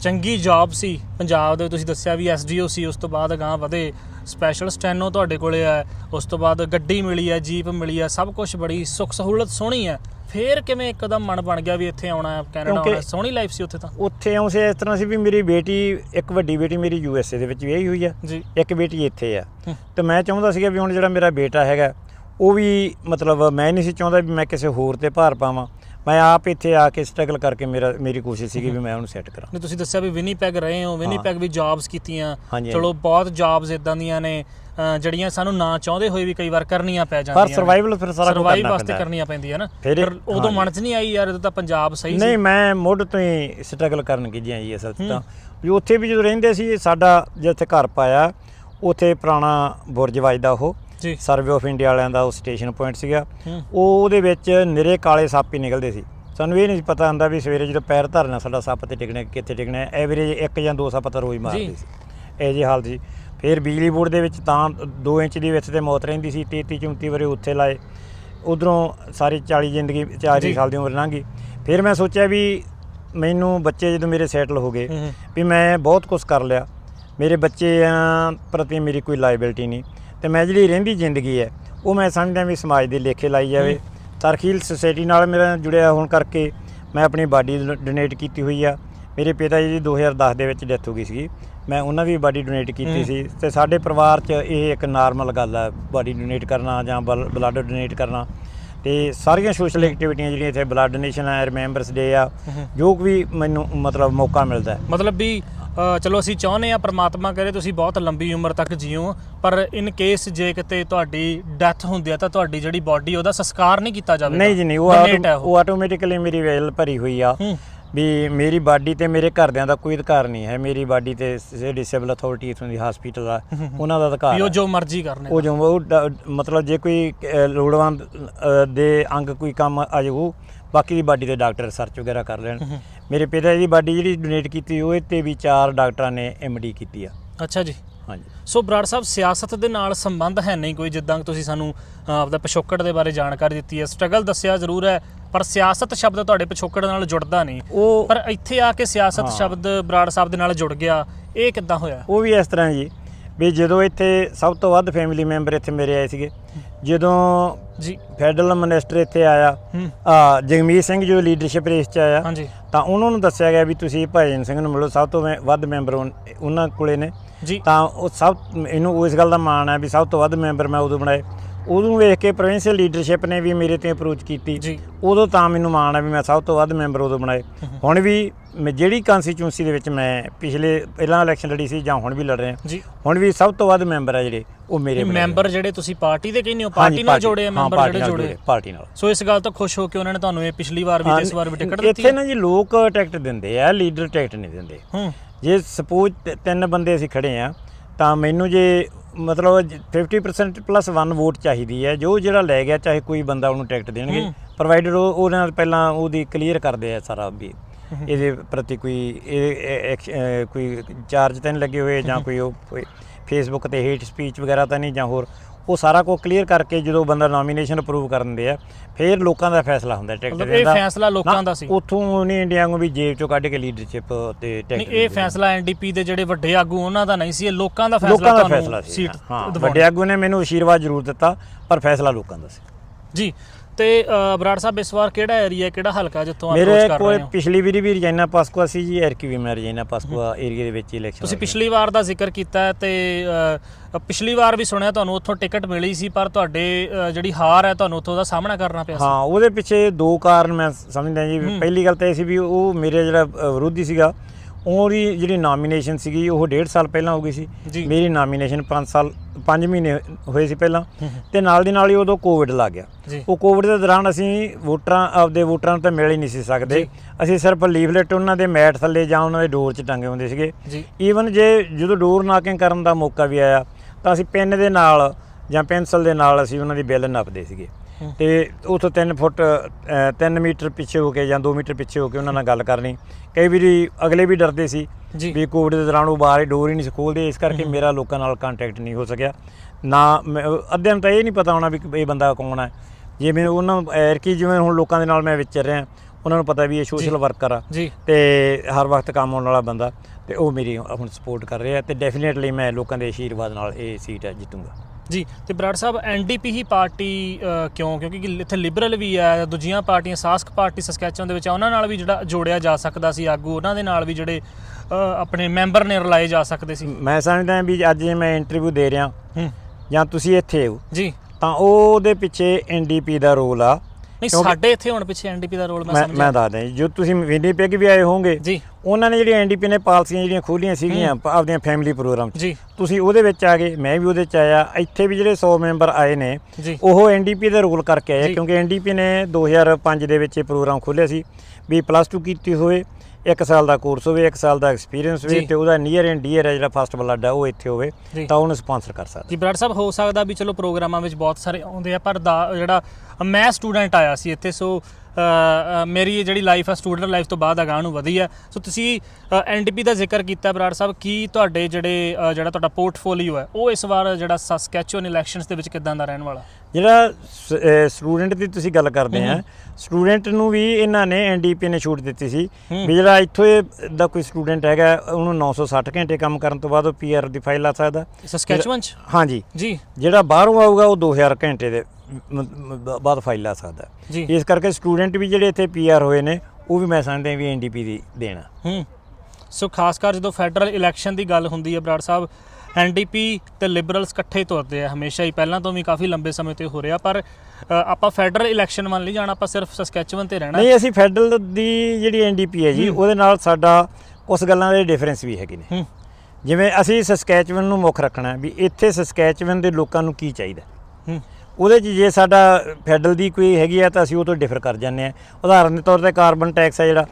ਚੰਗੀ ਜੌਬ ਸੀ ਪੰਜਾਬ ਦੇ ਤੁਸੀਂ ਦੱਸਿਆ ਵੀ ਐਸਡੀਓ ਸੀ ਉਸ ਤੋਂ ਬਾਅਦ ਅਗਾਂਹ ਵਧੇ ਸਪੈਸ਼ਲ ਸਟੈਨੋ ਤੁਹਾਡੇ ਕੋਲੇ ਆ ਉਸ ਤੋਂ ਬਾਅਦ ਗੱਡੀ ਮਿਲੀ ਹੈ ਜੀਪ ਮਿਲੀ ਹੈ ਸਭ ਕੁਝ ਬੜੀ ਸੁੱਖ ਸਹੂਲਤ ਸੋਹਣੀ ਹੈ। ਫੇਰ ਕਿਵੇਂ ਇੱਕਦਮ ਮਨ ਬਣ ਗਿਆ ਵੀ ਇੱਥੇ ਆਉਣਾ ਹੈ ਕੈਨੇਡਾ ਆਉਣਾ ਹੈ? ਸੋਹਣੀ ਲਾਈਫ ਸੀ ਉੱਥੇ ਤਾਂ। ਉੱਥੇ ਆਉਂਸੇ ਇਸ ਤਰ੍ਹਾਂ ਸੀ ਵੀ ਮੇਰੀ ਬੇਟੀ ਇੱਕ ਵੱਡੀ ਬੇਟੀ ਮੇਰੀ ਯੂ ਐਸ ਏ ਦੇ ਵਿੱਚ ਵਿਆਹੀ ਹੋਈ ਆ। ਜੀ। ਇੱਕ ਬੇਟੀ ਇੱਥੇ ਆ। ਹੂੰ। ਤੇ ਮੈਂ ਚਾਹੁੰਦਾ ਸੀਗਾ ਵੀ ਹੁਣ ਜਿਹੜਾ ਮੇਰਾ ਬੇਟਾ ਹੈਗਾ ਉਹ ਵੀ ਮਤਲਬ ਮੈਂ ਨਹੀਂ ਸੀ ਚਾਹੁੰਦਾ ਵੀ ਮੈਂ ਕਿਸੇ ਹੋਰ ਤੇ ਭਾਰ ਪਾਵਾਂ। ਮੈਂ ਆਪ ਇੱਥੇ ਆ ਕੇ ਸਟਰਗਲ ਕਰਕੇ ਮੇਰਾ ਮੇਰੀ ਕੋਸ਼ਿਸ਼ ਸੀਗੀ ਵੀ ਮੈਂ ਉਹਨੂੰ ਸੈੱਟ ਕਰਾਂ। ਨੇ ਤੁਸੀਂ ਦੱਸਿਆ ਵੀ ਵਿਨੀਪੈਗ ਰਹੇ ਹੋ। ਵਿਨੀਪੈਗ ਵੀ ਜੌਬਸ ਕੀਤੀਆਂ। ਹਾਂਜੀ, ਚਲੋ ਬਹੁਤ ਜੌਬਸ ਇਦਾਂ ਦੀਆਂ ਨੇ। ਜਿਹੜੀਆਂ ਸਾਨੂੰ ਨਾ ਚਾਹੁੰਦੇ ਹੋਏ ਵੀ ਕਈ ਵਾਰ ਕਰਨੀਆਂ ਪੈ ਜਾਂਦੀਆਂ ਪਰ ਸਰਵਾਈਵਲ ਫਿਰ ਸਾਰਾ ਕੁਝ ਸਰਵਾਈਵ ਕਰਨਾ ਵਾਸਤੇ। ਕਰਨੀਆਂ ਪੈਂਦੀਆਂ ਨਾ। ਫਿਰ ਉਦੋਂ। ਮਨ 'ਚ ਨਹੀਂ ਆਈ ਯਾਰ ਇਹ ਤਾਂ ਪੰਜਾਬ ਸਹੀ ਨਹੀਂ ਮੈਂ ਮੁੱਢ ਤੋਂ ਹੀ ਸਟਰਗਲ ਕਰਨ ਗਿਆ ਜੀ ਅਸਲ 'ਚ ਤਾਂ। ਵੀ ਉੱਥੇ ਵੀ ਜਦੋਂ ਰਹਿੰਦੇ ਸੀ ਸਾਡਾ ਜਿੱਥੇ ਘਰ ਪਾਇਆ ਉੱਥੇ ਪੁਰਾਣਾ ਬੁਰਜ ਵੱਜਦਾ ਉਹ। ਜੀ। ਸਰਵੇ ਆਫ ਇੰਡੀਆ ਵਾਲਿਆਂ ਦਾ ਉਹ ਸਟੇਸ਼ਨ ਪੁਆਇੰਟ ਸੀਗਾ। ਉਹ ਉਹਦੇ ਵਿੱਚ ਨਿਰੇ ਕਾਲੇ ਸੱਪ ਹੀ ਨਿਕਲਦੇ ਸੀ। ਸਾਨੂੰ ਇਹ ਨਹੀਂ ਪਤਾ ਹੁੰਦਾ ਵੀ ਸਵੇਰੇ ਜਦੋਂ ਪੈਰ ਧਰਨਾ ਸਾਡਾ ਸੱਪ ਤੇ ਟਿਕਣੇ ਕਿੱਥੇ ਟਿਕਣਾ ਐਵਰੇਜ ਇੱਕ ਜਾਂ ਦੋ ਸੱਪ ਤਾਂ ਰੋਜ਼ ਮਾਰਦੇ ਸੀ। ਇਹ ਜਿਹੀ ਹਾਲਤ ਸੀ। ਫਿਰ ਬਿਜਲੀ ਬੋਰਡ ਦੇ ਵਿੱਚ ਤਾਂ 2 ਇੰਚ ਦੀ ਵਿੱਚ ਤੇ ਮੌਤ ਰਹਿੰਦੀ ਸੀ 33 34 ਵਾਰੇ ਉੱਥੇ ਲਾਏ। ਉਧਰੋਂ ਸਾਰੀ 40 ਜ਼ਿੰਦਗੀ 40 ਜੀ। ਸਾਲ ਦੀ ਉਮਰ ਲੰਘ ਗਈ। ਫਿਰ ਮੈਂ ਸੋਚਿਆ ਵੀ ਮੈਨੂੰ ਬੱਚੇ ਜਦੋਂ ਮੇਰੇ ਸੈਟਲ ਹੋ ਗਏ। ਵੀ ਮੈਂ ਬਹੁਤ ਕੁਝ ਕਰ ਲਿਆ। ਮੇਰੇ ਬੱਚਿਆਂ ਪ੍ਰਤੀ ਮੇਰੀ ਕੋਈ ਲਾਇਬਿਲਟੀ ਨਹੀਂ। ਤੇ ਮੈਂ ਜਿਹੜੀ ਰਹਿੰਦੀ ਜ਼ਿੰਦਗੀ ਹੈ ਉਹ ਮੈਂ ਸਮਝਦਾ ਵੀ ਸਮਾਜ ਦੇ ਲੇਖੇ ਲਾਈ ਜਾਵੇ। ਤਰਖੀਲ ਸੁਸਾਇਟੀ ਨਾਲ ਮੇਰਾ ਜੁੜਿਆ ਹੋਣ ਕਰਕੇ ਮੈਂ ਆਪਣੀ ਬਾਡੀ ਡੋਨੇਟ ਕੀਤੀ ਹੋਈ ਆ। ਮੇਰੇ ਪਿਤਾ ਜੀ ਦੀ 2010 ਦੇ ਵਿੱਚ ਡੈਥ ਹੋ ਗਈ ਸੀ ਮੈਂ ਉਹਨਾਂ ਦੀ ਬਾਡੀ ਡੋਨੇਟ ਕੀਤੀ। ਸੀ ਤੇ ਸਾਡੇ ਪਰਿਵਾਰ 'ਚ ਇਹ ਇੱਕ ਨਾਰਮਲ ਗੱਲ ਹੈ ਬਾਡੀ ਡੋਨੇਟ ਕਰਨਾ ਜਾਂ ਬਲੱਡ ਡੋਨੇਟ ਕਰਨਾ ਤੇ ਸਾਰੀਆਂ ਸੋਸ਼ਲ ਐਕਟੀਵਿਟੀਆਂ ਜਿਹੜੀਆਂ ਇੱਥੇ ਬਲੱਡ ਡੋਨੇਸ਼ਨ ਹੈ ਰਿਮੈਂਬਰਸ ਡੇ ਆ। ਜੋ ਵੀ ਮੈਨੂੰ ਮਤਲਬ ਮੌਕਾ ਮਿਲਦਾ ਮਤਲਬ ਵੀ ਚਲੋ ਅਸੀਂ ਚਾਹੁੰਦੇ ਆ ਪ੍ਰਮਾਤਮਾ ਕਰੇ ਤੁਸੀਂ ਬਹੁਤ ਲੰਬੀ ਉਮਰ ਤੱਕ ਜੀਓ ਪਰ ਇਨ ਕੇਸ ਜੇ ਕਿਤੇ ਤੁਹਾਡੀ ਡੈਥ ਹੁੰਦੀ ਹੈ ਤਾਂ ਤੁਹਾਡੀ ਜਿਹੜੀ ਬਾਡੀ ਉਹਦਾ ਸੰਸਕਾਰ ਨਹੀਂ ਕੀਤਾ ਜਾਵੇਗਾ ਨਹੀਂ ਜੀ ਨਹੀਂ ਉਹ ਆਟੋਮੈਟਿਕਲੀ ਮੇਰੀ ਵੈਲ ਭਰੀ ਹੋਈ ਆ। ਵੀ ਮੇਰੀ ਬਾਡੀ ਤੇ ਮੇਰੇ ਘਰਦਿਆਂ ਦਾ ਕੋਈ ਅਧਿਕਾਰ ਨਹੀਂ ਹੈ। ਮੇਰੀ ਬਾਡੀ ਤੇ ਜਿਹੜੀ ਸਿਵਲ ਅਥਾਰਟੀ ਇਥੋਂ ਦੀ ਹਸਪੀਟਲ ਆ ਉਹਨਾਂ ਦਾ ਅਧਿਕਾਰ ਵੀ ਉਹ ਹੈ। ਜੋ ਮਰਜ਼ੀ ਕਰਨੇ ਉਹ ਜੋ ਉਹ ਡ- ਮਤਲਬ ਜੇ ਕੋਈ ਅ, ਲੋੜਵੰਦ ਅ, ਦੇ ਅੰਗ ਕੋਈ ਕੰਮ ਆ ਜਾਊ ਬਾਕੀ ਦੀ ਬਾਡੀ ਤੇ ਡਾਕਟਰ ਰਿਸਰਚ ਵਗੈਰਾ ਕਰ ਲੈਣ। ਮੇਰੇ ਪਿਤਾ ਜੀ ਦੀ ਬਾਡੀ ਜਿਹੜੀ ਡੋਨੇਟ ਕੀਤੀ ਉਹ ਤੇ ਵੀ ਚਾਰ ਡਾਕਟਰਾਂ ਨੇ ਐਮਡੀ ਕੀਤੀ ਆ। ਅੱਛਾ ਜੀ। ਹਾਂਜੀ। ਸੋ ਬਰਾੜ ਸਾਹਿਬ ਸਿਆਸਤ ਦੇ ਨਾਲ ਸੰਬੰਧ ਹੈ ਨਹੀਂ ਕੋਈ ਜਿੱਦਾਂ ਕਿ ਤੁਸੀਂ ਸਾਨੂੰ ਅ, ਆਪਦਾ ਪਿਛੋਕੜ ਦੇ ਬਾਰੇ ਜਾਣਕਾਰੀ ਦਿੱਤੀ ਹੈ। ਸਟਰਗਲ ਦੱਸਿਆ ਜ਼ਰੂਰ ਹੈ ਪਰ ਸਿਆਸਤ ਸ਼ਬਦ ਤੁਹਾਡੇ ਪਿਛੋਕੜ ਨਾਲ ਜੁੜਦਾ ਨਹੀਂ। ਉਹ ਪਰ ਇੱਥੇ ਆ ਕੇ ਸਿਆਸਤ। ਸ਼ਬਦ ਬਰਾੜ ਸਾਹਿਬ ਦੇ ਨਾਲ ਜੁੜ ਗਿਆ ਇਹ ਕਿੱਦਾਂ ਹੋਇਆ? ਉਹ ਵੀ ਇਸ ਤਰ੍ਹਾਂ ਜੀ ਵੀ ਜਦੋਂ ਇੱਥੇ ਸਭ ਤੋਂ ਵੱਧ ਫੈਮਿਲੀ ਮੈਂਬਰ ਇੱਥੇ ਮੇਰੇ ਆਏ ਸੀਗੇ ਜਦੋਂ ਜੀ। ਫੈਡਰਲ ਮਿਨਿਸਟਰ ਇੱਥੇ ਆਇਆ ਹੂੰ। ਆ ਜਗਮੀਤ ਸਿੰਘ ਜੋ ਲੀਡਰਸ਼ਿਪ ਰੇਸ ਚ ਆਇਆ। ਹਾਂਜੀ। ਤਾਂ ਉਹਨਾਂ ਨੂੰ ਦੱਸਿਆ ਗਿਆ ਵੀ ਤੁਸੀਂ ਭਾਜਨ ਸਿੰਘ ਨੂੰ ਮਿਲੋ ਸਭ ਤੋਂ ਮੈਂ- ਵੱਧ ਮੈਂਬਰ ਉਨ- ਉਹਨਾਂ ਕੋਲੇ ਨੇ। ਜੀ। ਤਾਂ ਉਹ ਸਭ ਇਹਨੂੰ ਉਸ ਗੱਲ ਦਾ ਮਾਣ ਹੈ ਵੀ ਸਭ ਤੋਂ ਵੱਧ ਮੈਂਬਰ ਮੈਂ ਉਦੋਂ ਬਣਾਏ। ਉਦੋਂ ਵੇਖ ਕੇ ਪ੍ਰੋਵਿੰਸ਼ੀਅਲ ਲੀਡਰਸ਼ਿਪ ਨੇ ਵੀ ਮੇਰੇ ਤੇ ਅਪਰੋਚ ਕੀਤੀ। ਉਦੋਂ ਤਾਂ ਮੈਨੂੰ ਮਾਣ ਹੈ ਵੀ ਮੈਂ ਸਭ ਤੋਂ ਵੱਧ ਮੈਂਬਰ ਉਦੋਂ ਬਣਾਏ। ਹੁਣ ਵੀ ਮੈਂ ਜਿਹੜੀ ਕੰਸਟੀਚੁਐਂਸੀ ਦੇ ਵਿੱਚ ਮੈਂ ਪਿਛਲੇ ਪਹਿਲਾਂ ਇਲੈਕਸ਼ਨ ਲੜੀ ਸੀ ਜਾਂ ਹੁਣ ਵੀ ਲੜ ਰਿਹਾ। ਹੁਣ ਵੀ ਸਭ ਤੋਂ ਵੱਧ ਮੈਂਬਰ ਆ ਜਿਹੜੇ ਉਹ ਮੇਰੇ ਮੈਂਬਰ ਜਿਹੜੇ ਤੁਸੀਂ ਪਾਰਟੀ ਦੇ ਕਹਿੰਦੇ ਹੋ ਪਾਰਟੀ ਨਾਲ ਜੋੜੇ ਆ ਮੈਂਬਰ ਜਿਹੜੇ ਜੋੜੇ ਪਾਰਟੀ ਨਾਲ। ਸੋ ਇਸ ਗੱਲ ਤੋਂ ਖੁਸ਼ ਹੋ ਕੇ ਉਹਨਾਂ ਨੇ ਤੁਹਾਨੂੰ ਇਹ ਪਿਛਲੀ ਵਾਰ ਵੀ ਤੇ ਇਸ ਵਾਰ ਵੀ ਟਿਕਟ ਦਿੱਤੀ ਇੱਥੇ ਨਾ ਜੀ ਲੋਕ ਟਿਕਟ ਦਿੰਦੇ ਆ ਲੀਡਰ ਟਿਕਟ ਨਹੀਂ ਦਿੰਦੇ। ਹੂੰ। ਜੇ ਸਪੋਜ਼ ਤਿੰਨ ਬੰਦੇ ਅਸੀਂ ਖੜੇ ਆ ਤਾਂ ਮੈਨੂੰ ਜੇ ਮਤਲਬ ਜ- 50% ਪਲੱਸ 1 ਵੋਟ ਚਾਹੀਦੀ ਹੈ ਜੋ ਜਿਹੜਾ ਲੈ ਗਿਆ ਚਾਹੇ ਕੋਈ ਬੰਦਾ ਉਹਨੂੰ ਟਿਕਟ ਦੇਣਗੇ। ਪ੍ਰੋਵਾਈਡਰ ਉਹਨਾਂ ਨਾਲ ਪਹਿਲਾਂ ਉਹਦੀ ਕਲੀਅਰ ਕਰਦੇ ਆ ਸਾਰਾ ਵੀ ਇਹਦੇ ਪ੍ਰਤੀ ਕੋਈ ਇਹ ਕੋਈ ਚਾਰਜ ਤਾਂ ਨਹੀਂ ਲੱਗੇ ਹੋਏ ਜਾਂ ਕੋਈ ਉਹ ਫੇਸਬੁੱਕ ਤੇ ਹੇਟ ਸਪੀਚ ਵਗੈਰਾ ਤਾਂ ਨਹੀਂ ਜਾਂ ਹੋਰ ਉਹ ਸਾਰਾ ਕੁਝ ਕਲੀਅਰ ਕਰਕੇ ਜਦੋਂ ਬੰਦਾ ਨੋਮੀਨੇਸ਼ਨ ਅਪਰੂਵ ਕਰਨ ਦੇ ਆ ਫਿਰ ਲੋਕਾਂ ਦਾ ਫੈਸਲਾ ਹੁੰਦਾ ਟਿਕਟ ਮਤਲਬ ਇਹ ਫੈਸਲਾ ਲੋਕਾਂ ਦਾ ਸੀ। ਉੱਥੋਂ ਨਹੀਂ ਇੰਡੀਆ ਨੂੰ ਵੀ ਜੇਬ ਚੋਂ ਕੱਢ ਕੇ ਲੀਡਰਸ਼ਿਪ ਤੇ ਟਿਕਟ ਨਹੀਂ ਇਹ ਫੈਸਲਾ ਐਨਡੀਪੀ ਦੇ ਜਿਹੜੇ ਵੱਡੇ ਆਗੂ ਉਹਨਾਂ ਦਾ ਨਹੀਂ ਸੀ ਇਹ ਲੋਕਾਂ ਦਾ ਫੈਸਲਾ ਤੁਹਾਨੂੰ ਸੀਟ ਵੱਡੇ ਆਗੂ ਨੇ ਮੈਨੂੰ ਆਸ਼ੀਰਵਾਦ ਜ਼ਰੂਰ ਦਿੱਤਾ ਪਰ ਫੈਸਲਾ ਲੋਕਾਂ ਦਾ ਸੀ। ਜੀ ਤੇ ਅ, ਬਰਾੜ ਸਾਹਿਬ ਇਸ ਵਾਰ ਕਿਹੜਾ ਏਰੀਆ ਕਿਹੜਾ ਹਲਕਾ ਜਿੱਥੋਂ ਮੇਰੇ ਅਪਰੋਚ ਕਰ ਕੋਲ ਰਹੇ ਹੋ? ਪਿਛਲੀ ਵਾਰੀ ਵੀ ਰਜਾਈਨਾ ਪਾਸਕੁਆ ਸੀ ਜੀ ਐਰਕੀ ਵੀ ਮੈਂ ਪਾਸਕੁਆ ਏਰੀਆ ਦੇ ਵਿੱਚ ਇਲੈਕਸ਼ਨ ਤੁਸੀਂ ਪਿਛਲੀ ਵਾਰ ਦਾ ਜ਼ਿਕਰ ਕੀਤਾ ਹੈ ਤੇ ਅ, ਪਿਛਲੀ ਵਾਰ ਵੀ ਸੁਣਿਆ ਤੁਹਾਨੂੰ ਉੱਥੋਂ ਟਿਕਟ ਮਿਲੀ ਸੀ ਪਰ ਤੁਹਾਡੇ ਅ, ਜਿਹੜੀ ਹਾਰ ਹੈ ਤੁਹਾਨੂੰ ਉੱਥੋਂ ਦਾ ਸਾਹਮਣਾ ਕਰਨਾ ਪਿਆ ਸੀ। ਹਾਂ ਉਹਦੇ ਪਿੱਛੇ ਦੋ ਕਾਰਨ ਮੈਂ ਸਮਝਦਾ ਜੀ। ਪਹਿਲੀ ਗੱਲ ਤਾਂ ਇਹ ਸੀ ਵੀ ਉਹ ਮੇਰੇ ਜਿਹੜਾ ਅ, ਵਿਰੋਧੀ ਸੀਗਾ ਉਹਦੀ ਜਿਹੜੀ ਨਾਮੀਨੇਸ਼ਨ ਸੀਗੀ ਉਹ 1.5 ਸਾਲ ਪਹਿਲਾਂ ਹੋ ਗਈ ਸੀ। ਮੇਰੀ ਨਾਮੀਨੇਸ਼ਨ 5 ਸਾਲ 5 ਮਹੀਨੇ ਹੋਏ ਸੀ ਪਹਿਲਾਂ। ਤੇ ਨਾਲ ਦੀ ਨਾਲ ਹੀ ਉਦੋਂ ਕੋਵਿਡ ਲੱਗ ਗਿਆ। ਉਹ ਕੋਵਿਡ ਦੇ ਦੌਰਾਨ ਅਸੀਂ ਵੋਟਰਾਂ ਆਪਦੇ ਵੋਟਰਾਂ ਨੂੰ ਤਾਂ ਮਿਲ ਹੀ ਨਹੀਂ ਸੀ ਸਕਦੇ। ਅਸੀਂ ਸਿਰਫ ਲੀਫਲੇਟ ਉਹਨਾਂ ਦੇ ਮੈਟ ਥੱਲੇ ਜਾਂ ਉਹਨਾਂ ਦੇ ਡੋਰ 'ਚ ਟੰਗੇ ਹੁੰਦੇ ਸੀਗੇ। ਈਵਨ ਜੇ ਜਦੋਂ ਡੋਰ ਨਾਕਿੰਗ ਕਰਨ ਦਾ ਮੌਕਾ ਵੀ ਆਇਆ ਤਾਂ ਅਸੀਂ ਪੈਨ ਦੇ ਨਾਲ ਜਾਂ ਪੈਨਸਲ ਦੇ ਨਾਲ ਅਸੀਂ ਉਹਨਾਂ ਦੀ ਬਿੱਲ ਨੱਪਦੇ ਸੀਗੇ। ਤੇ ਉਥੋਂ 3 ਫੁੱਟ 3 ਮੀਟਰ ਪਿੱਛੇ ਹੋ ਕੇ ਜਾਂ 2 ਮੀਟਰ ਪਿੱਛੇ ਹੋ ਕੇ ਉਹਨਾਂ ਨਾਲ ਗੱਲ ਕਰਨੀ। ਕਈ ਵਾਰੀ ਅਗਲੇ ਵੀ ਡਰਦੇ ਸੀ ਜੀ। ਵੀ ਕੋਵਿਡ ਦੇ ਦੌਰਾਨ ਉਹ ਬਾਹਰ ਡੋਰ ਹੀ ਨਹੀਂ ਖੋਲਦੇ ਇਸ ਕਰਕੇ ਮੇਰਾ ਲੋਕਾਂ ਨਾਲ ਕੰਟੈਕਟ ਨਹੀਂ ਹੋ ਸਕਿਆ। ਨਾ ਅੱਧਿਆਂ ਨੂੰ ਤਾਂ ਇਹ ਨਹੀਂ ਪਤਾ ਹੋਣਾ ਵੀ ਇਹ ਬੰਦਾ ਕੌਣ ਹੈ। ਜਿਵੇਂ ਉਹਨਾਂ ਨੂੰ ਐਰ ਕੀ ਜਿਵੇਂ ਹੁਣ ਲੋਕਾਂ ਦੇ ਨਾਲ ਮੈਂ ਵਿਚਰ ਰਿਹਾ ਉਹਨਾਂ ਨੂੰ ਪਤਾ ਵੀ ਇਹ ਸੋਸ਼ਲ ਵਰਕਰ ਆ। ਜੀ। ਤੇ ਹਰ ਵਕਤ ਕੰਮ ਆਉਣ ਵਾਲਾ ਬੰਦਾ ਤੇ ਉਹ ਮੇਰੀ ਹੁਣ ਸਪੋਰਟ ਕਰ ਰਿਹਾ ਤੇ ਡੈਫੀਨੇਟਲੀ ਮੈਂ ਲੋਕਾਂ ਦੇ ਆਸ਼ੀਰਵਾਦ ਨਾਲ ਇਹ ਸੀਟ ਜਿੱਤੂੰਗਾ। ਜੀ ਤੇ ਬਰਾੜ ਸਾਹਿਬ ਐਨਡੀਪੀ ਹੀ ਪਾਰਟੀ ਕਿਉਂ? ਕਿਉਂਕਿ ਇੱਥੇ ਲਿਬਰਲ ਵੀ ਹੈ ਦੂਜੀਆਂ ਪਾਰਟੀਆਂ ਸਾਸਕ ਪਾਰਟੀ ਸਸਕੈਚਨ ਦੇ ਵਿੱਚ ਆ, ਉਹਨਾਂ ਨਾਲ ਵੀ ਜਿਹੜਾ ਜੋੜਿਆ ਜਾ ਸਕਦਾ ਸੀ ਆਗੂ ਉਹਨਾਂ ਦੇ ਨਾਲ ਵੀ ਜਿਹੜੇ ਆਪਣੇ ਮੈਂਬਰ ਨੇ ਰਲਾਏ ਜਾ ਸਕਦੇ ਸੀ। ਮੈਂ ਸਮਝਦਾ ਵੀ ਅੱਜ ਜੇ ਮੈਂ ਇੰਟਰਵਿਊ ਦੇ ਰਿਹਾ ਹੂੰ। ਜਾਂ ਤੁਸੀਂ ਇੱਥੇ ਹੋ ਜੀ। ਤਾਂ ਉਹਦੇ ਪਿੱਛੇ ਐਨਡੀਪੀ ਦਾ ਰੋਲ ਆ। ਨਹੀਂ ਸਾਡੇ ਇੱਥੇ ਹੁਣ ਪਿੱਛੇ ਐਨਡੀਪੀ ਦਾ ਰੋਲ ਮੈਂ ਸਮਝਿਆ। ਮੈਂ ਦੱਸਦਾ ਜੀ ਜੋ ਤੁਸੀਂ ਵਿਨੀਪੈਗ ਵੀ ਆਏ ਹੋਗੇ ਜੀ। ਉਹਨਾਂ ਨੇ ਜਿਹੜੀਆਂ ਐਨਡੀਪੀ ਨੇ ਪਾਲਸੀਆਂ ਜਿਹੜੀਆਂ ਖੋਲੀਆਂ ਸੀਗੀਆਂ ਆਪਦੀਆਂ ਫੈਮਿਲੀ ਪ੍ਰੋਗਰਾਮ ਚ। ਤੁਸੀਂ ਉਹਦੇ ਵਿੱਚ ਆ ਗਏ ਮੈਂ ਵੀ ਉਹਦੇ ਵਿੱਚ ਆਇਆ ਇੱਥੇ ਵੀ ਜਿਹੜੇ 100 ਮੈਂਬਰ ਆਏ ਨੇ ਉਹ ਐਨਡੀਪੀ ਦਾ ਰੋਲ ਕਰਕੇ ਆਏ ਕਿਉਂਕਿ ਐਨਡੀਪੀ ਨੇ 2005 ਦੇ ਵਿੱਚ ਇਹ ਪ੍ਰੋਗਰਾਮ ਖੋਲਿਆ ਸੀ ਵੀ ਪਲੱਸ 2 ਕੀਤੀ ਹੋਏ ਇੱਕ ਸਾਲ ਦਾ ਕੋਰਸ ਹੋਵੇ ਇੱਕ ਸਾਲ ਦਾ ਐਕਸਪੀਰੀਅੰਸ ਹੋਵੇ ਤੇ ਉਹਦਾ ਨੀਅਰ ਐਂਡ ਡੀਅਰ ਜਿਹੜਾ ਫਸਟ ਬਲੱਡ ਆ ਉਹ ਇੱਥੇ ਹੋਵੇ ਤਾਂ ਉਹਨੂੰ ਸਪਾਂਸਰ ਕਰ ਸਕਦਾ ਜੀ ਬਰਾੜ ਸਾਹਿਬ ਹੋ ਸਕਦਾ ਵੀ ਚਲੋ ਪ੍ਰੋਗਰਾਮਾਂ ਵਿੱਚ ਬਹੁਤ ਸਾਰੇ ਆਉਂਦੇ ਆ ਪਰ ਜਿਹੜਾ ਮੈਂ ਸਟੂਡੈਂਟ ਆਇਆ ਸੀ ਇੱਥੇ ਸੋ ਮੇਰੀ ਜਿਹੜੀ ਲਾਈਫ ਹੈ ਸਟੂਡੈਂਟ ਲਾਈਫ ਤੋਂ ਬਾਅਦ ਅਗਾਂਹ ਨੂੰ ਵਧੀ ਹੈ ਸੋ ਤੁਸੀਂ ਐਨਡੀਪੀ ਦਾ ਜ਼ਿਕਰ ਕੀਤਾ ਬਰਾੜ ਸਾਹਿਬ ਕੀ ਤੁਹਾਡੇ ਜਿਹੜੇ ਜਿਹੜਾ ਤੁਹਾਡਾ ਪੋਰਟਫੋਲੀਓ ਹੈ ਉਹ ਇਸ ਵਾਰ ਜਿਹੜਾ ਸਸਕੈਚੁਅਨ ਇਲੈਕਸ਼ਨਸ ਦੇ ਵਿੱਚ ਕਿਦਾਂ ਦਾ ਰਹਿਣ ਵਾਲਾ? ਜਿਹੜਾ ਸਟੂਡੈਂਟ ਦੀ ਤੁਸੀਂ ਗੱਲ ਕਰਦੇ ਆ ਸਟੂਡੈਂਟ ਨੂੰ ਵੀ ਇਹਨਾਂ ਨੇ ਐਨਡੀਪੀ ਨੇ ਛੂਟ ਦਿੱਤੀ ਸੀ। ਵੀ ਜਿਹੜਾ ਇੱਥੋਂ ਦਾ ਕੋਈ ਸਟੂਡੈਂਟ ਹੈਗਾ ਉਹਨੂੰ 960 ਘੰਟੇ ਕੰਮ ਕਰਨ ਤੋਂ ਬਾਅਦ ਉਹ ਪੀਆਰ ਦੀ ਫਾਈਲ ਲਾ ਸਕਦਾ। ਸਸਕੈਚੁਅਨ ਚ? ਹਾਂਜੀ। ਜੀ। ਜਿਹੜਾ ਬਾਹਰੋਂ ਆਊਗਾ ਉਹ 2000 ਘੰਟੇ ਦੇ ਬਾਅਦ ਫਾਈਲ ਲਾ ਸਕਦਾ। ਇਸ ਕਰਕੇ ਸਟੂਡੈਂਟ ਵੀ ਜਿਹੜੇ ਇੱਥੇ ਪੀਆਰ ਹੋਏ ਨੇ ਉਹ ਵੀ ਮੈਂ ਸਮਝਦਾ ਵੀ ਐਨਡੀਪੀ ਦੀ ਦੇਣਾ। ਹੂੰ। ਸੋ ਖਾਸ ਕਰ ਜਦੋਂ ਫੈਡਰਲ ਇਲੈਕਸ਼ਨ ਦੀ ਗੱਲ ਹੁੰਦੀ ਹੈ ਬਰਾੜ ਸਾਹਿਬ ਐਨਡੀਪੀ ਤੇ ਲਿਬਰਲਸ ਇਕੱਠੇ ਤੁਰਦੇ ਆ ਹਮੇਸ਼ਾ ਹੀ। ਪਹਿਲਾਂ ਤੋਂ ਵੀ ਕਾਫੀ ਲੰਬੇ ਸਮੇਂ ਤੋਂ ਹੋ ਰਿਹਾ ਪਰ ਆਪਾਂ ਫੈਡਰਲ ਇਲੈਕਸ਼ਨ ਵੱਲ ਨਹੀਂ ਜਾਣਾ ਆਪਾਂ ਸਿਰਫ ਸਸਕੈਚੁਅਨ ਤੇ ਰਹਿਣਾ। ਨਹੀਂ ਅਸੀਂ ਫੈਡਰਲ ਦੀ ਜਿਹੜੀ ਐਨਡੀਪੀ ਹੈ ਜੀ ਉਹਦੇ ਨਾਲ ਸਾਡਾ ਕੁਝ ਗੱਲਾਂ ਦੇ ਡਿਫਰੈਂਸ ਵੀ ਹੈਗੇ ਨੇ। ਜਿਵੇਂ ਅਸੀਂ ਸਸਕੈਚਵਨ ਨੂੰ ਮੁੱਖ ਰੱਖਣਾ ਵੀ ਇੱਥੇ ਸਸਕੈਚਵਨ ਦੇ ਲੋਕਾਂ ਨੂੰ ਕੀ ਚਾਹੀਦਾ। ਹੂੰ। ਉਹਦੇ 'ਚ ਜੇ ਸਾਡਾ ਫੈਡਰਲ ਦੀ ਕੋਈ ਹੈਗੀ ਆ ਤਾਂ ਅਸੀਂ ਉਹ ਤੋਂ ਡਿਫਰ ਕਰ ਜਾਂਦੇ ਆ। ਉਦਾਹਰਨ ਦੇ ਤੌਰ ਤੇ ਕਾਰਬਨ ਟੈਕਸ ਹੈ ਜਿਹੜਾ